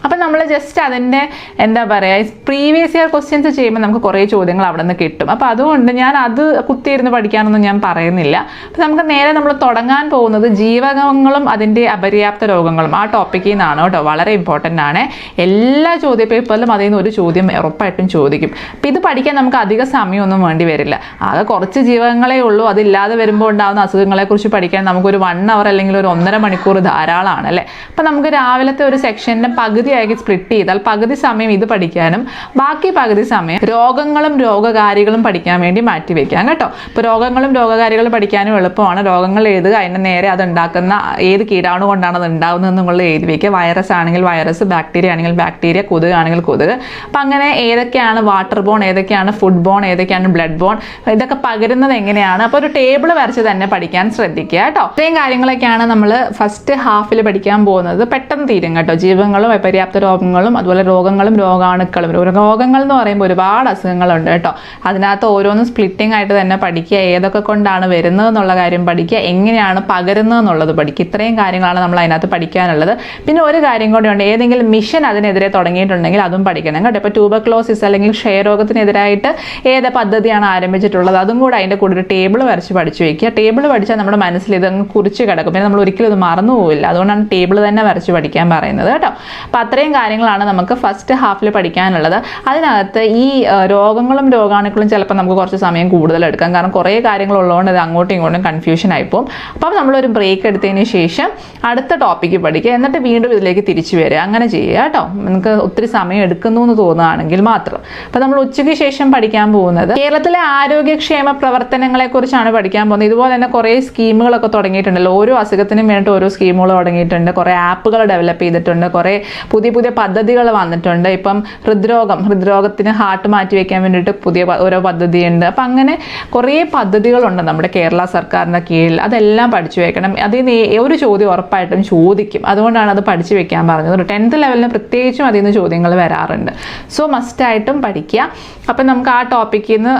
അപ്പം നമ്മൾ ജസ്റ്റ് അതിന്റെ എന്താ പറയുക പ്രീവിയസ് ഇയർ ക്വസ്റ്റ്യൻസ് ചെയ്യുമ്പോൾ നമുക്ക് കുറേ ചോദ്യങ്ങൾ അവിടെ നിന്ന് കിട്ടും. അപ്പോൾ അതുകൊണ്ട് ഞാൻ അത് കുത്തിയിരുന്ന് പഠിക്കാനൊന്നും ഞാൻ പറയുന്നില്ല. അപ്പം നമുക്ക് നേരെ നമ്മൾ തുടങ്ങാൻ പോകുന്നത് ജീവകങ്ങളും അതിന്റെ അപര്യാപ്ത രോഗങ്ങളും ആ ടോപ്പിക്കിൽ നിന്നാണ് കേട്ടോ. വളരെ ഇമ്പോർട്ടന്റ് ആണ്. എല്ലാ ചോദ്യ പേപ്പറിലും അതിൽ നിന്ന് ഒരു ചോദ്യം ഉറപ്പായിട്ടും ചോദിക്കും. അപ്പം ഇത് പഠിക്കാൻ നമുക്ക് അധിക സമയമൊന്നും വേണ്ടി വരില്ല. ആകെ കുറച്ച് ജീവകങ്ങളേ ഉള്ളൂ. അതില്ലാതെ വരുമ്പോൾ ഉണ്ടാകുന്ന അസുഖങ്ങളെക്കുറിച്ച് പഠിക്കാൻ നമുക്കൊരു വൺ അവർ അല്ലെങ്കിൽ ഒരു ഒന്നര മണിക്കൂർ ധാരാളമാണ് അല്ലേ? അപ്പം നമുക്ക് രാവിലത്തെ ഒരു സെക്ഷന്റെ പകുതിയാക്കി സ്പ്ലിറ്റ് ചെയ്താൽ പകുതി സമയം ഇത് പഠിക്കാനും ബാക്കി പകുതി സമയം രോഗങ്ങളും രോഗകാരികളും പഠിക്കാൻ വേണ്ടി മാറ്റി വെക്കാം കേട്ടോ? ഇപ്പോൾ രോഗങ്ങളും രോഗകാരികളും പഠിക്കാനും എളുപ്പമാണ്. രോഗങ്ങൾ എഴുതുക അതിന്റെ നേരെ അത് ഉണ്ടാക്കുന്ന ഏത് കീടാണു കൊണ്ടാണ് അത് ഉണ്ടാകുന്നത് എന്നുള്ളത് എഴുതി വയ്ക്കുക വൈറസ് ആണെങ്കിൽ വൈറസ് ബാക്ടീരിയ ആണെങ്കിൽ ബാക്ടീരിയ കൊതുക് ആണെങ്കിൽ കൊതുക്. അപ്പം അങ്ങനെ ഏതൊക്കെയാണ് വാട്ടർ ബോൺ ഏതൊക്കെയാണ് ഫുഡ് ബോൺ ഏതൊക്കെയാണ് ബ്ലഡ് ബോൺ ഇതൊക്കെ പകരുന്നത് എങ്ങനെയാണ്? അപ്പോൾ ഒരു ടേബിൾ വരച്ച് തന്നെ പഠിക്കാൻ ശ്രദ്ധിക്കുക കേട്ടോ. ഇത്രയും കാര്യങ്ങളൊക്കെയാണ് നമ്മൾ ഫസ്റ്റ് ഹാഫിൽ പഠിക്കാൻ പോകുന്നത്. പെട്ടെന്ന് തീരും കേട്ടോ. ജീവങ്ങളും അപര്യാപ്ത രോഗങ്ങളും അതുപോലെ രോഗങ്ങളും രോഗാണുക്കളും. രോഗങ്ങൾ എന്ന് പറയുമ്പോൾ ഒരുപാട് അസുഖങ്ങളുണ്ട് കേട്ടോ. അതിനകത്ത് ഓരോന്നും സ്പ്ലിറ്റിംഗ് ആയിട്ട് തന്നെ പഠിക്കുക ഏതൊക്കെ കൊണ്ടാണ് വരുന്നത് എന്നുള്ള കാര്യം പഠിക്കുക എങ്ങനെയാണ് പകരുന്നത് എന്നുള്ളത് പഠിക്കുക. ഇത്രയും കാര്യങ്ങളാണ് നമ്മൾ അതിനകത്ത് പഠിക്കാനുള്ളത്. പിന്നെ ഒരു കാര്യം കൂടെ ഉണ്ട്. ഏതെങ്കിലും മിഷൻ അതിനെതിരെ തുടങ്ങിയിട്ടുണ്ടെങ്കിൽ അതും പഠിക്കണം കേട്ടോ. ട്യൂബർക്ലോസിസ് അല്ലെങ്കിൽ ക്ഷയരോഗത്തിനെതിരായിട്ട് ഏത് പദ്ധതിയാണ് ആരംഭിച്ചിട്ടുള്ളത്? അതും കൂടെ അതിന്റെ കൂടെ ഒരു ടേബിൾ വരച്ച് പഠിച്ചു വയ്ക്കുക ടേബിൾ പഠിച്ചാൽ നമ്മുടെ മനസ്സിൽ ഇതങ്ങ് കുറിച്ച് കിടക്കും. പിന്നെ നമ്മൾ ഒരിക്കലും ഇത് മറന്നു പോവില്ല. അതുകൊണ്ടാണ് ടേബിൾ തന്നെ വരച്ച് പഠിക്കാൻ പറയുന്നത് കേട്ടോ. അപ്പോൾ അത്രയും കാര്യങ്ങളാണ് നമുക്ക് ഫസ്റ്റ് ഹാഫിൽ പഠിക്കാനുള്ളത്. അതിനകത്ത് ഈ രോഗങ്ങളും രോഗാണുക്കളും ചിലപ്പോൾ നമുക്ക് കുറച്ച് സമയം കൂടുതൽ എടുക്കാം. കാരണം കുറേ കാര്യങ്ങൾ ഉള്ളതുകൊണ്ട് അത് അങ്ങോട്ടും ഇങ്ങോട്ടും കൺഫ്യൂഷൻ ആയിപ്പോവും അപ്പം നമ്മളൊരു ബ്രേക്ക് എടുത്തതിന് ശേഷം അടുത്ത ടോപ്പിക്ക് പഠിക്കുക. എന്നിട്ട് വീണ്ടും ഇതിലേക്ക് തിരിച്ചു വരിക. അങ്ങനെ ചെയ്യുക കേട്ടോ. നിങ്ങൾക്ക് ഒത്തിരി സമയം എടുക്കുന്നു എന്ന് തോന്നുകയാണെങ്കിൽ മാത്രം. അപ്പോൾ നമ്മൾ ഉച്ചയ്ക്ക് ശേഷം പഠിക്കാൻ പോകുന്നത് കേരളത്തിലെ ആരോഗ്യക്ഷേമ പ്രവർത്തനങ്ങളെ കുറിച്ചാണ് പഠിക്കാൻ പോകുന്നത്. ഇതുപോലെ തന്നെ കുറേ സ്കീമുകളൊക്കെ തുടങ്ങിയിട്ടുണ്ടല്ലോ. ഓരോ അസുഖത്തിനും വേണ്ടിയിട്ട് ഓരോ സ്കീമുകൾ തുടങ്ങിയിട്ടുണ്ട്. കുറേ ആപ്പുകൾ ഡെവലപ്പ് ചെയ്തിട്ടുണ്ട്. കുറേ പുതിയ പുതിയ പദ്ധതികൾ വന്നിട്ടുണ്ട്. ഇപ്പം ഹൃദ്രോഗം ഹൃദ്രോഗത്തിന് ഹാർട്ട് മാറ്റി വെക്കാൻ വേണ്ടിയിട്ട് പുതിയ ഓരോ പദ്ധതിയുണ്ട്. അപ്പം അങ്ങനെ കുറേ പദ്ധതികളുണ്ട് നമ്മുടെ കേരള സർക്കാരിന്റെ കീഴിൽ. അതെല്ലാം പഠിച്ചു വെക്കണം. അതിൽ നിന്ന് ഒരു ചോദ്യം ഉറപ്പായിട്ടും ചോദിക്കും. അതുകൊണ്ടാണ് അത് പഠിച്ചു വെക്കാൻ പറഞ്ഞത്. ടെൻത്ത് ലെവലിന് പ്രത്യേകിച്ചും അതിൽ നിന്ന് ചോദ്യങ്ങൾ വരാറുണ്ട്. സോ മസ്റ്റായിട്ടും പഠിക്കുക. അപ്പം നമുക്ക് ആ ടോപ്പിക്കിൽ നിന്ന്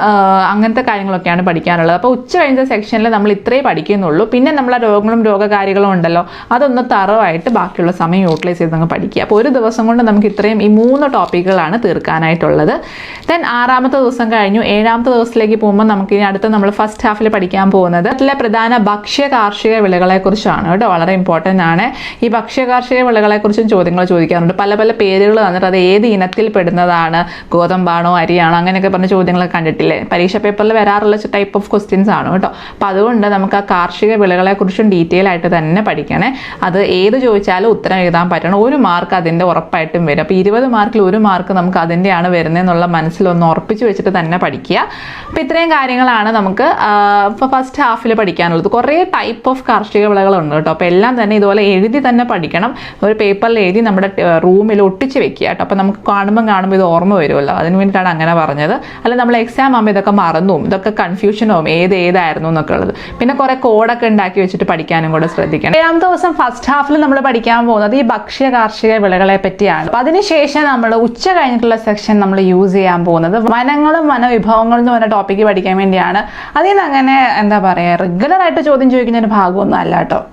അങ്ങനത്തെ കാര്യങ്ങളൊക്കെയാണ് പഠിക്കാനുള്ളത്. അപ്പോൾ ഉച്ച കഴിഞ്ഞ സെക്ഷനിൽ നമ്മൾ ഇത്രേ പഠിക്കുന്നുള്ളൂ. പിന്നെ നമ്മൾ ആ രോഗങ്ങളും രോഗകാരികളും ഉണ്ടല്ലോ അതൊന്ന് തറവായിട്ട് ബാക്കിയുള്ള സമയം യൂട്ടിലൈസ് ചെയ്ത് നമുക്ക് പഠിക്കുക. അപ്പോൾ ഒരു ദിവസം കൊണ്ട് നമുക്ക് ഇത്രയും ഈ മൂന്ന് ടോപ്പിക്കുകളാണ് തീർക്കാനായിട്ടുള്ളത്. ദെൻ ആറാമത്തെ ദിവസം കഴിഞ്ഞു. ഏഴാമത്തെ ദിവസത്തിലേക്ക് പോകുമ്പോൾ നമുക്ക് ഇനി അടുത്ത നമ്മൾ ഫസ്റ്റ് ഹാഫിൽ പഠിക്കാൻ പോകുന്നത് അതിലെ പ്രധാന ഭക്ഷ്യ കാർഷിക വിളകളെക്കുറിച്ചാണ് കേട്ടോ. വളരെ ഇമ്പോർട്ടന്റ് ആണ്. ഈ ഭക്ഷ്യ കാർഷിക വിളകളെക്കുറിച്ചും ചോദ്യങ്ങൾ ചോദിക്കാറുണ്ട്. പല പല പേരുകൾ തന്നിട്ട് അത് ഏത് ഇനത്തിൽ പെടുന്നതാണ് ഗോതമ്പാണോ അരിയാണോ അങ്ങനെയൊക്കെ പറഞ്ഞ ചോദ്യങ്ങളൊക്കെ കണ്ടിട്ടില്ലേ? പരീക്ഷ പേപ്പറിൽ വരാറുള്ള ടൈപ്പ് ഓഫ് ക്വസ്റ്റ്യൻസ് ആണ് കേട്ടോ. അപ്പോൾ അതുകൊണ്ട് നമുക്ക് ആ കാർഷിക വിളകളെ കുറിച്ചും ഡീറ്റെയിൽ ആയിട്ട് തന്നെ പഠിക്കണേ. അത് ഏത് ചോദിച്ചാലും ഉത്തരം എഴുതാൻ പറ്റണം. ഒരു മാർക്ക് അതിന്റെ ഉറപ്പായിട്ടും വരും. അപ്പോൾ ഇരുപത് മാർക്കിൽ ഒരു മാർക്ക് നമുക്ക് അതിന്റെയാണ് വരുന്നതെന്നുള്ള മനസ്സിലൊന്ന് ഉറപ്പിച്ച് വെച്ചിട്ട് തന്നെ പഠിക്കുക. അപ്പോൾ ഇത്രയും കാര്യങ്ങളാണ് നമുക്ക് ഇപ്പോൾ ഫസ്റ്റ് ഹാഫിൽ പഠിക്കാനുള്ളത്. കുറേ ടൈപ്പ് ഓഫ് കാർഷിക വിളകളുണ്ട് കേട്ടോ. അപ്പോൾ എല്ലാം തന്നെ ഇതുപോലെ എഴുതി തന്നെ പഠിക്കണം. ഒരു പേപ്പറിൽ എഴുതി നമ്മുടെ റൂമിൽ ഒട്ടിച്ച് വെക്കുക കേട്ടോ. അപ്പോൾ നമുക്ക് കാണുമ്പോൾ കാണുമ്പോൾ ഇത് ഓർമ്മ വരുമല്ലോ. അതിന് വേണ്ടിയിട്ടാണ് അങ്ങനെ പറഞ്ഞത്. അല്ല നമ്മൾ എക്സാം ആകുമ്പോൾ ഇതൊക്കെ മറന്നു ഇതൊക്കെ കൺഫ്യൂഷനും ഏത് ഏതായിരുന്നു എന്നൊക്കെ ഉള്ളത്. പിന്നെ കുറേ കോഡൊക്കെ ഉണ്ടാക്കി വെച്ചിട്ട് പഠിക്കാനും കൂടെ ശ്രദ്ധിക്കണം. ഏഴാമത്തെ ദിവസം ഫസ്റ്റ് ഹാഫിൽ നമ്മൾ പഠിക്കാൻ പോകുന്നത് ഈ ഭക്ഷ്യ കാർഷിക വിളകളെ പറ്റിയാണ്. അപ്പൊ അതിനുശേഷം നമ്മൾ ഉച്ച കഴിഞ്ഞിട്ടുള്ള സെക്ഷൻ നമ്മൾ യൂസ് ചെയ്യാൻ പോകുന്നത് വനങ്ങളും വനവിഭവങ്ങളും എന്ന് പറഞ്ഞ ടോപ്പിക്ക് പഠിക്കാൻ വേണ്ടിയാണ്. അതിൽ നിന്ന് അങ്ങനെ എന്താ പറയാ റെഗുലർ ആയിട്ട് ചോദ്യം ചോദിക്കുന്ന ഒരു ഭാഗമൊന്നും അല്ല കേട്ടോ.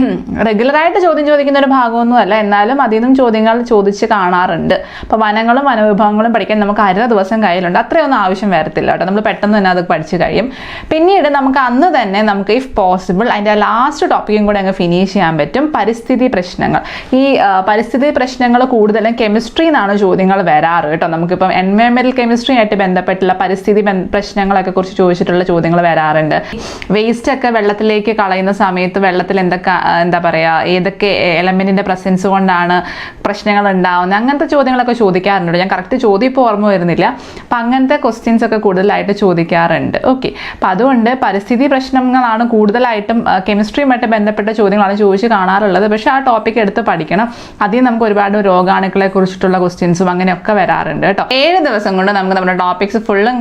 <clears throat> റെഗുലറായിട്ട് ചോദ്യം ചോദിക്കുന്ന ഒരു ഭാഗമൊന്നുമല്ല. എന്നാലും അതിൽ നിന്നും ചോദ്യങ്ങൾ ചോദിച്ച് കാണാറുണ്ട്. അപ്പോൾ വനങ്ങളും വനവിഭവങ്ങളും പഠിക്കാൻ നമുക്ക് അര ദിവസം കയ്യിലുണ്ട്. അത്രയൊന്നും ആവശ്യം വരത്തില്ല കേട്ടോ. നമ്മൾ പെട്ടെന്ന് തന്നെ അത് പഠിച്ചു കഴിയും. പിന്നീട് നമുക്ക് അന്ന് തന്നെ നമുക്ക് ഇഫ് പോസിബിൾ അതിന്റെ ലാസ്റ്റ് ടോപ്പിക്കും കൂടെ അങ്ങ് ഫിനിഷ് ചെയ്യാൻ പറ്റും. പരിസ്ഥിതി പ്രശ്നങ്ങൾ. ഈ പരിസ്ഥിതി പ്രശ്നങ്ങൾ കൂടുതലും കെമിസ്ട്രി എന്നാണ് ചോദ്യങ്ങൾ വരാറ് കേട്ടോ. നമുക്കിപ്പം എൻവയോൺമെന്റൽ കെമിസ്ട്രി ആയിട്ട് ബന്ധപ്പെട്ടുള്ള പരിസ്ഥിതി പ്രശ്നങ്ങളൊക്കെ കുറിച്ച് ചോദിച്ചിട്ടുള്ള ചോദ്യങ്ങൾ വരാറുണ്ട്. വേസ്റ്റ് ഒക്കെ വെള്ളത്തിലേക്ക് കളയുന്ന സമയത്ത് വെള്ളത്തിൽ എന്തൊക്കെ എന്താ പറയുക ഏതൊക്കെ എലമെന്റിന്റെ പ്രസൻസ് കൊണ്ടാണ് പ്രശ്നങ്ങൾ ഉണ്ടാവുന്നത് അങ്ങനത്തെ ചോദ്യങ്ങളൊക്കെ ചോദിക്കാറുണ്ട്. ഞാൻ കറക്റ്റ് ചോദ്യം ഇപ്പോൾ ഓർമ്മ വരുന്നില്ല. അപ്പം അങ്ങനത്തെ ക്വസ്റ്റ്യൻസ് ഒക്കെ കൂടുതലായിട്ട് ചോദിക്കാറുണ്ട്. ഓക്കെ അപ്പം അതുകൊണ്ട് പരിസ്ഥിതി പ്രശ്നങ്ങളാണ് കൂടുതലായിട്ടും കെമിസ്ട്രിയുമായിട്ട് ബന്ധപ്പെട്ട ചോദ്യങ്ങളാണ് ചോദിച്ച് കാണാറുള്ളത്. പക്ഷേ ആ ടോപ്പിക് എടുത്ത് പഠിക്കണം. അതിൽ നമുക്ക് ഒരുപാട് രോഗാണുക്കളെ കുറിച്ചിട്ടുള്ള ക്വസ്റ്റ്യൻസും അങ്ങനെയൊക്കെ വരാറുണ്ട് കേട്ടോ. ഏഴ് ദിവസം കൊണ്ട് നമുക്ക് നമ്മുടെ ടോപ്പിക്സ് ഫുള്ളും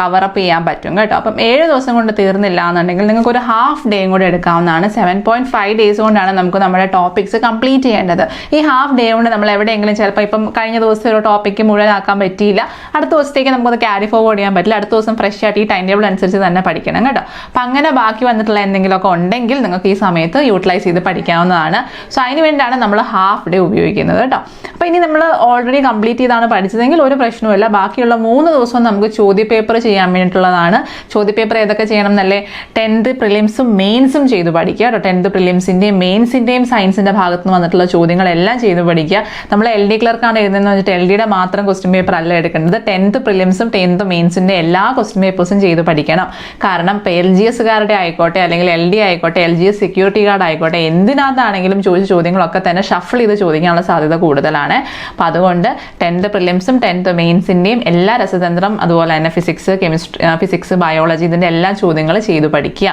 കവറപ്പ് ചെയ്യാൻ പറ്റും കേട്ടോ. അപ്പം ഏഴ് ദിവസം കൊണ്ട് തീർന്നില്ല എന്നുണ്ടെങ്കിൽ നിങ്ങൾക്ക് ഒരു ഹാഫ് ഡേയും കൂടെ എടുക്കാവുന്നതാണ്. സെവൻ പോയിന്റ് ഫൈവ് ഡേയ്സ് കൊണ്ടാണ് നമുക്ക് നമ്മുടെ ടോപ്പിക്സ് കംപ്ലീറ്റ് ചെയ്യേണ്ടത്. ഈ ഹാഫ് ഡേ കൊണ്ട് നമ്മൾ എവിടെയെങ്കിലും ചിലപ്പോൾ ഇപ്പം കഴിഞ്ഞ ദിവസം ഒരു ടോപ്പിക്ക് മുഴുവനാക്കാൻ പറ്റിയില്ല. അടുത്ത ദിവസത്തേക്ക് നമുക്കത് ക്യാരി ഫോർവേഡ് ചെയ്യാൻ പറ്റില്ല. അടുത്ത ദിവസം ഫ്രഷ് ആയിട്ട് ഈ ടൈം ടേബിൾ അനുസരിച്ച് തന്നെ പഠിക്കണം കേട്ടോ. അപ്പം അങ്ങനെ ബാക്കി വന്നിട്ടുള്ള എന്തെങ്കിലുമൊക്കെ ഉണ്ടെങ്കിൽ നിങ്ങൾക്ക് ഈ സമയത്ത് യൂട്ടിലൈസ് ചെയ്ത് പഠിക്കാവുന്നതാണ്. സോ അതിന് വേണ്ടിയാണ് നമ്മൾ ഹാഫ് ഡേ ഉപയോഗിക്കുന്നത് കേട്ടോ. അപ്പോൾ ഇനി നമ്മൾ ഓൾറെഡി കംപ്ലീറ്റ് ചെയ്താണ് പഠിച്ചതെങ്കിൽ ഒരു പ്രശ്നവുമില്ല. ബാക്കിയുള്ള മൂന്ന് ദിവസവും നമുക്ക് ചോദ്യ പേപ്പർ ചെയ്യാൻ വേണ്ടിയിട്ടുള്ളതാണ്. ചോദ്യ പേപ്പർ ഏതൊക്കെ ചെയ്യണം എന്നല്ലേ? ടെൻത്ത് പ്രിലിംസും മെയിൻസും ചെയ്ത് പഠിക്കുക കേട്ടോ. ടെൻത്ത് പ്രിലിംസിന്റെയും മെയിൻസിന്റെയും സയൻസിന്റെ ഭാഗത്ത് നിന്ന് വന്നിട്ടുള്ള ചോദ്യങ്ങളെല്ലാം ചെയ്ത് പഠിക്കുക. നമ്മൾ എൽ ഡി ക്ലർക്കാണ് എഴുതുന്നത് വെച്ചിട്ട് എൽ ഡിയുടെ മാത്രം ക്വസ്റ്റ്യൻ പേപ്പർ അല്ല എടുക്കേണ്ടത്. ടെൻത്ത് പ്രിലിംസും ടെൻത്ത് മെയിൻസിന്റെ എല്ലാ ക്വസ്റ്റ്യൻ പേപ്പേഴ്സും ചെയ്ത് പഠിക്കണം. കാരണം എൽ ജി എസ്സുകാരുടെ ആയിക്കോട്ടെ അല്ലെങ്കിൽ എൽ ഡി ആയിക്കോട്ടെ L G S security guard ആയിക്കോട്ടെ എന്തിനകത്താണെങ്കിലും ചോദിച്ച ചോദ്യങ്ങളൊക്കെ തന്നെ ഷഫിൾ ചെയ്ത് ചോദിക്കാനുള്ള സാധ്യത കൂടുതലാണ്. അപ്പം അതുകൊണ്ട് ടെൻത്ത് പ്രിലിംസും ടെൻത്ത് മെയിൻസിന്റെയും എല്ലാ രസതന്ത്രം അതുപോലെ തന്നെ ഫിസിക്സ് കെമിസ്ട്രി ഫിസിക്സ് ബയോളജി ഇതിന്റെ എല്ലാ ചോദ്യങ്ങളും ചെയ്ത് പഠിക്കുക.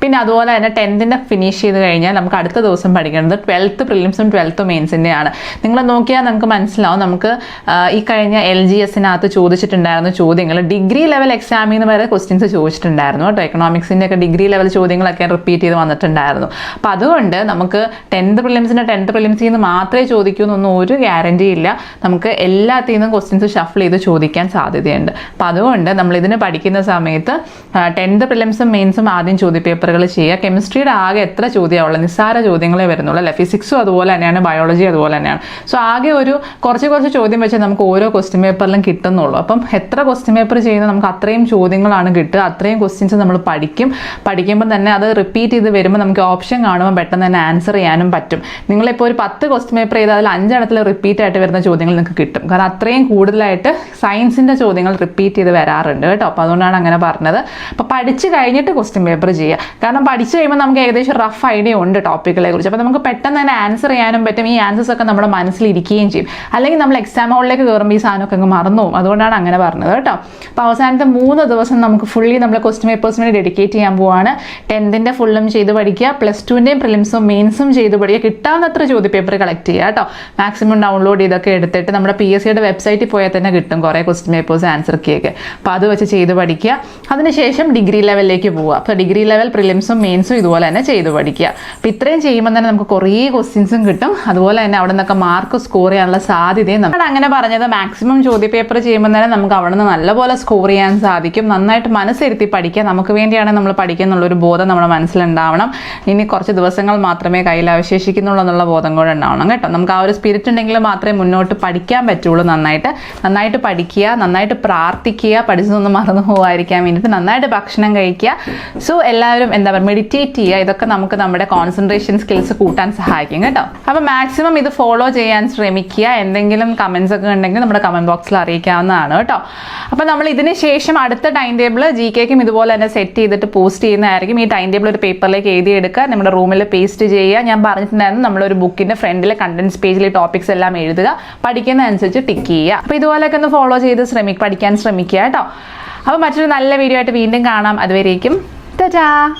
പിന്നെ അതുപോലെ തന്നെ ടെൻത്തിന്റെ ഫിനിഷ് ചെയ്ത് കഴിഞ്ഞാൽ നമുക്ക് അടുത്ത ദിവസം പഠിക്കേണ്ടത് ട്വൽത്ത് പ്രിലിംസും ട്വൽത്ത് മെയിൻസിന്റെയാണ് നിങ്ങൾ നോക്കിയാൽ നമുക്ക് മനസ്സിലാവും. നമുക്ക് ഈ കഴിഞ്ഞ എൽ ജി എസിനകത്ത് ചോദിച്ചിട്ടുണ്ടായിരുന്ന ചോദ്യങ്ങൾ. ഡിഗ്രി ലെവൽ എക്സാമിൽ നിന്ന് വരെ ക്വസ്റ്റ്യൻസ് ചോദിച്ചിട്ടുണ്ടായിരുന്നു കേട്ടോ. എക്കണോമിക്സിന്റെ ഒക്കെ ഡിഗ്രി ലെവൽ ചോദ്യങ്ങളൊക്കെ റിപ്പീറ്റ് ചെയ്ത് വന്നിട്ടുണ്ടായിരുന്നു. അപ്പോൾ അതുകൊണ്ട് നമുക്ക് ടെൻത്ത് പ്രിലിംസിന്റെ ടെൻത്ത് പ്രിലിംസിൽ നിന്ന് മാത്രമേ ചോദിക്കൂ എന്നൊന്നും ഒരു ഗ്യാരണ്ടി ഇല്ല. നമുക്ക് എല്ലാത്തിൽ ക്വസ്റ്റ്യൻസ് ഷഫിൾ ചെയ്ത് ചോദിക്കാൻ സാധ്യതയുണ്ട്. അപ്പോൾ അതുകൊണ്ട് നമ്മൾ ഇതിന് പഠിക്കുന്ന സമയത്ത് ടെൻത്ത് പ്രിലിംസും മെയിൻസും ആദ്യം ചോദ്യപേപ്പറുകൾ ചെയ്യുക. കെമിസ്ട്രിയുടെ ആകെ എത്ര ചോദ്യമുള്ളത് നിസ്സാര ചോദ്യങ്ങളെ വരുന്നുള്ളൂ അല്ലേ? ഫിസിക്സും അതുപോലെ തന്നെയാണ് ബയോളജി അതുപോലെ തന്നെയാണ്. സോ ആകെ ഒരു കുറച്ച് കുറച്ച് ചോദ്യം വെച്ച് നമുക്ക് ഓരോ ക്വസ്റ്റ്യൻ പേപ്പറിലും കിട്ടുന്നുള്ളൂ. അപ്പം എത്ര ക്വസ്റ്റ്യൻ പേപ്പർ ചെയ്യുന്ന നമുക്ക് അത്രയും ചോദ്യങ്ങളാണ് കിട്ടുക അത്രയും ക്വസ്റ്റ്യൻസ് നമ്മൾ പഠിക്കും. പഠിക്കുമ്പോൾ തന്നെ അത് റിപ്പീറ്റ് ചെയ്ത് വരുമ്പോൾ നമുക്ക് ഓപ്ഷൻ കാണുമ്പോൾ പെട്ടെന്ന് തന്നെ ആൻസർ ചെയ്യാനും പറ്റും. നിങ്ങളിപ്പോൾ ഒരു പത്ത് ക്വസ്റ്റ്യൻ പേപ്പർ ചെയ്താൽ അതിൽ അഞ്ചെണ്ണത്തിൽ റിപ്പീറ്റ് ആയിട്ട് വരുന്ന ചോദ്യങ്ങൾ നിങ്ങൾക്ക് കിട്ടും. കാരണം അത്രയും കൂടുതലായിട്ട് സയൻസിന്റെ ചോദ്യങ്ങൾ റിപ്പീറ്റ് ചെയ്ത് വരാറുണ്ട് കേട്ടോ. അപ്പോൾ അതുകൊണ്ടാണ് അങ്ങനെ പറഞ്ഞത്. അപ്പോൾ പഠിച്ച് കഴിഞ്ഞിട്ട് ക്വസ്റ്റ്യൻ പേപ്പർ ചെയ്യുക. കാരണം പഠിച്ചു കഴിയുമ്പോൾ നമുക്ക് ഏകദേശം റഫ് ഐഡിയ ഉണ്ട് ടോപ്പിക്കുകളെ കുറിച്ച്. അപ്പോൾ നമുക്ക് പെട്ടെന്ന് തന്നെ ആൻസർ ചെയ്യാനും പറ്റും. ഈ ആൻസേഴ്സ് ഒക്കെ നമ്മുടെ മനസ്സിലിരിക്കുകയും ചെയ്യും. അല്ലെങ്കിൽ നമ്മൾ എക്സാം ഹോളിലേക്ക് കയറുമ്പോൾ ഈ സാധനമൊക്കെ അങ്ങ് മറന്നു അതുകൊണ്ടാണ് അങ്ങനെ പറഞ്ഞത് കേട്ടോ. അപ്പോൾ അവസാനത്തെ മൂന്ന് ദിവസം നമുക്ക് ഫുള്ളി നമ്മൾ ക്വസ്റ്റ്യൻ പേപ്പേഴ്സിന് വേണ്ടി ഡെഡിക്കേറ്റ് ചെയ്യാൻ പോവാണ്. ടെൻത്തിന്റെ ഫുള്ളും ചെയ്ത് പഠിക്കുക. പ്ലസ് ടുവിന്റെയും പ്രിലിംസും മെയിൻസും ചെയ്ത് പഠിക്കുക. കിട്ടാവുന്നത്ര ചോദ്യ പേപ്പർ കളക്ട് ചെയ്യുക കേട്ടോ. മാക്സിമം ഡൗൺലോഡ് ചെയ്തൊക്കെ എടുത്തിട്ട് നമ്മുടെ പി എസ് സിയുടെ വെബ്സൈറ്റിൽ പോയാൽ തന്നെ കിട്ടും കുറേ ക്വസ്റ്റ്യൻ പേപ്പേഴ്സ് ആൻസർ കീയൊക്കെ അപ്പോൾ അത് വെച്ച് ചെയ്ത് പഠിക്കുക. അതിനുശേഷം ഡിഗ്രി ലെവലിലേക്ക് പോവുക. അപ്പോൾ ഡിഗ്രി ലെവൽ പ്രിലിംസും മെയിൻസും ഇതുപോലെ തന്നെ ചെയ്ത് പഠിക്കുക. ഇത്രയും ചെയ്യുമ്പോൾ തന്നെ നമുക്ക് കുറേ ക്വസ്റ്റ്യൻസും കിട്ടും. അതുപോലെ തന്നെ അവിടെ നിന്നൊക്കെ മാർക്ക് സ്കോർ ചെയ്യാനുള്ള സാധ്യതയും നമ്മൾ അങ്ങനെ പറഞ്ഞത് മാക്സിമം ചോദ്യപേപ്പർ ചെയ്യുമ്പോൾ തന്നെ നമുക്ക് അവിടെ നിന്ന് നല്ലപോലെ സ്കോർ ചെയ്യാൻ സാധിക്കും. നന്നായിട്ട് മനസ്സിരുത്തി പഠിക്കുക നമുക്ക് വേണ്ടിയാണ് നമ്മൾ പഠിക്കുന്നുള്ളൊരു ബോധം നമ്മുടെ മനസ്സിലുണ്ടാവണം. ഇനി കുറച്ച് ദിവസങ്ങൾ മാത്രമേ കയ്യിൽ അവശേഷിക്കുന്നുള്ളൂ എന്നുള്ള ബോധം കൂടെ ഉണ്ടാവണം കേട്ടോ. നമുക്ക് ആ ഒരു സ്പിരിറ്റ് ഉണ്ടെങ്കിൽ മാത്രമേ മുന്നോട്ട് പഠിക്കാൻ പറ്റുള്ളൂ നന്നായിട്ട്. നന്നായിട്ട് പഠിക്കുക നന്നായിട്ട് പ്രാർത്ഥിക്കുക പഠിച്ചതൊന്നും മറന്നു പോകാതിരിക്കാൻ വേണ്ടിയിട്ട് നന്നായിട്ട് ഭക്ഷണം കഴിക്കുക. സോ എല്ലാവരും എന്താ പറയുക മെഡിറ്റേറ്റ് ചെയ്യുക. ഇതൊക്കെ നമുക്ക് നമ്മുടെ കോൺസെൻട്രേഷൻ സ്കിൽസ് കൂട്ടാൻ സഹായിക്കും കേട്ടോ. അപ്പോൾ മാക്സിമം ഇത് ഫോളോ ചെയ്യാൻ ശ്രമിക്കുക. എന്തെങ്കിലും കമന്റ്സ് ഒക്കെ ഉണ്ടെങ്കിൽ നമ്മുടെ കമന്റ് ബോക്സിൽ അറിയിക്കാവുന്നതാണ് കേട്ടോ. അപ്പോൾ നമ്മൾ ഇതിന് ശേഷം അടുത്ത ടൈം ടേബിൾ ജി കെക്കും ഇതുപോലെ തന്നെ സെറ്റ് ചെയ്തിട്ട് പോസ്റ്റ് ചെയ്യുന്നതായിരിക്കും. ഈ ടൈം ടേബിൾ ഒരു പേപ്പറിലേക്ക് എഴുതിയെടുക്കുക നമ്മുടെ റൂമിൽ പേസ്റ്റ് ചെയ്യുക. ഞാൻ പറഞ്ഞിട്ടുണ്ടായിരുന്നു നമ്മളൊരു ബുക്കിന്റെ ഫ്രണ്ടിലെ കണ്ടൻസ് പേജിൽ ടോപ്പിക്സ് എല്ലാം എഴുതുക. പഠിക്കുന്ന അനുസരിച്ച് ടിക്ക് ചെയ്യുക. അപ്പോൾ ഇതുപോലെയൊക്കെ ഒന്ന് ഫോളോ ചെയ്ത് ശ്രമി പഠിക്കാൻ ശ്രമിക്കുക കേട്ടോ. അപ്പോൾ മറ്റൊരു നല്ല വീഡിയോ ആയിട്ട് വീണ്ടും കാണാം. അതുവരേക്കും ടാ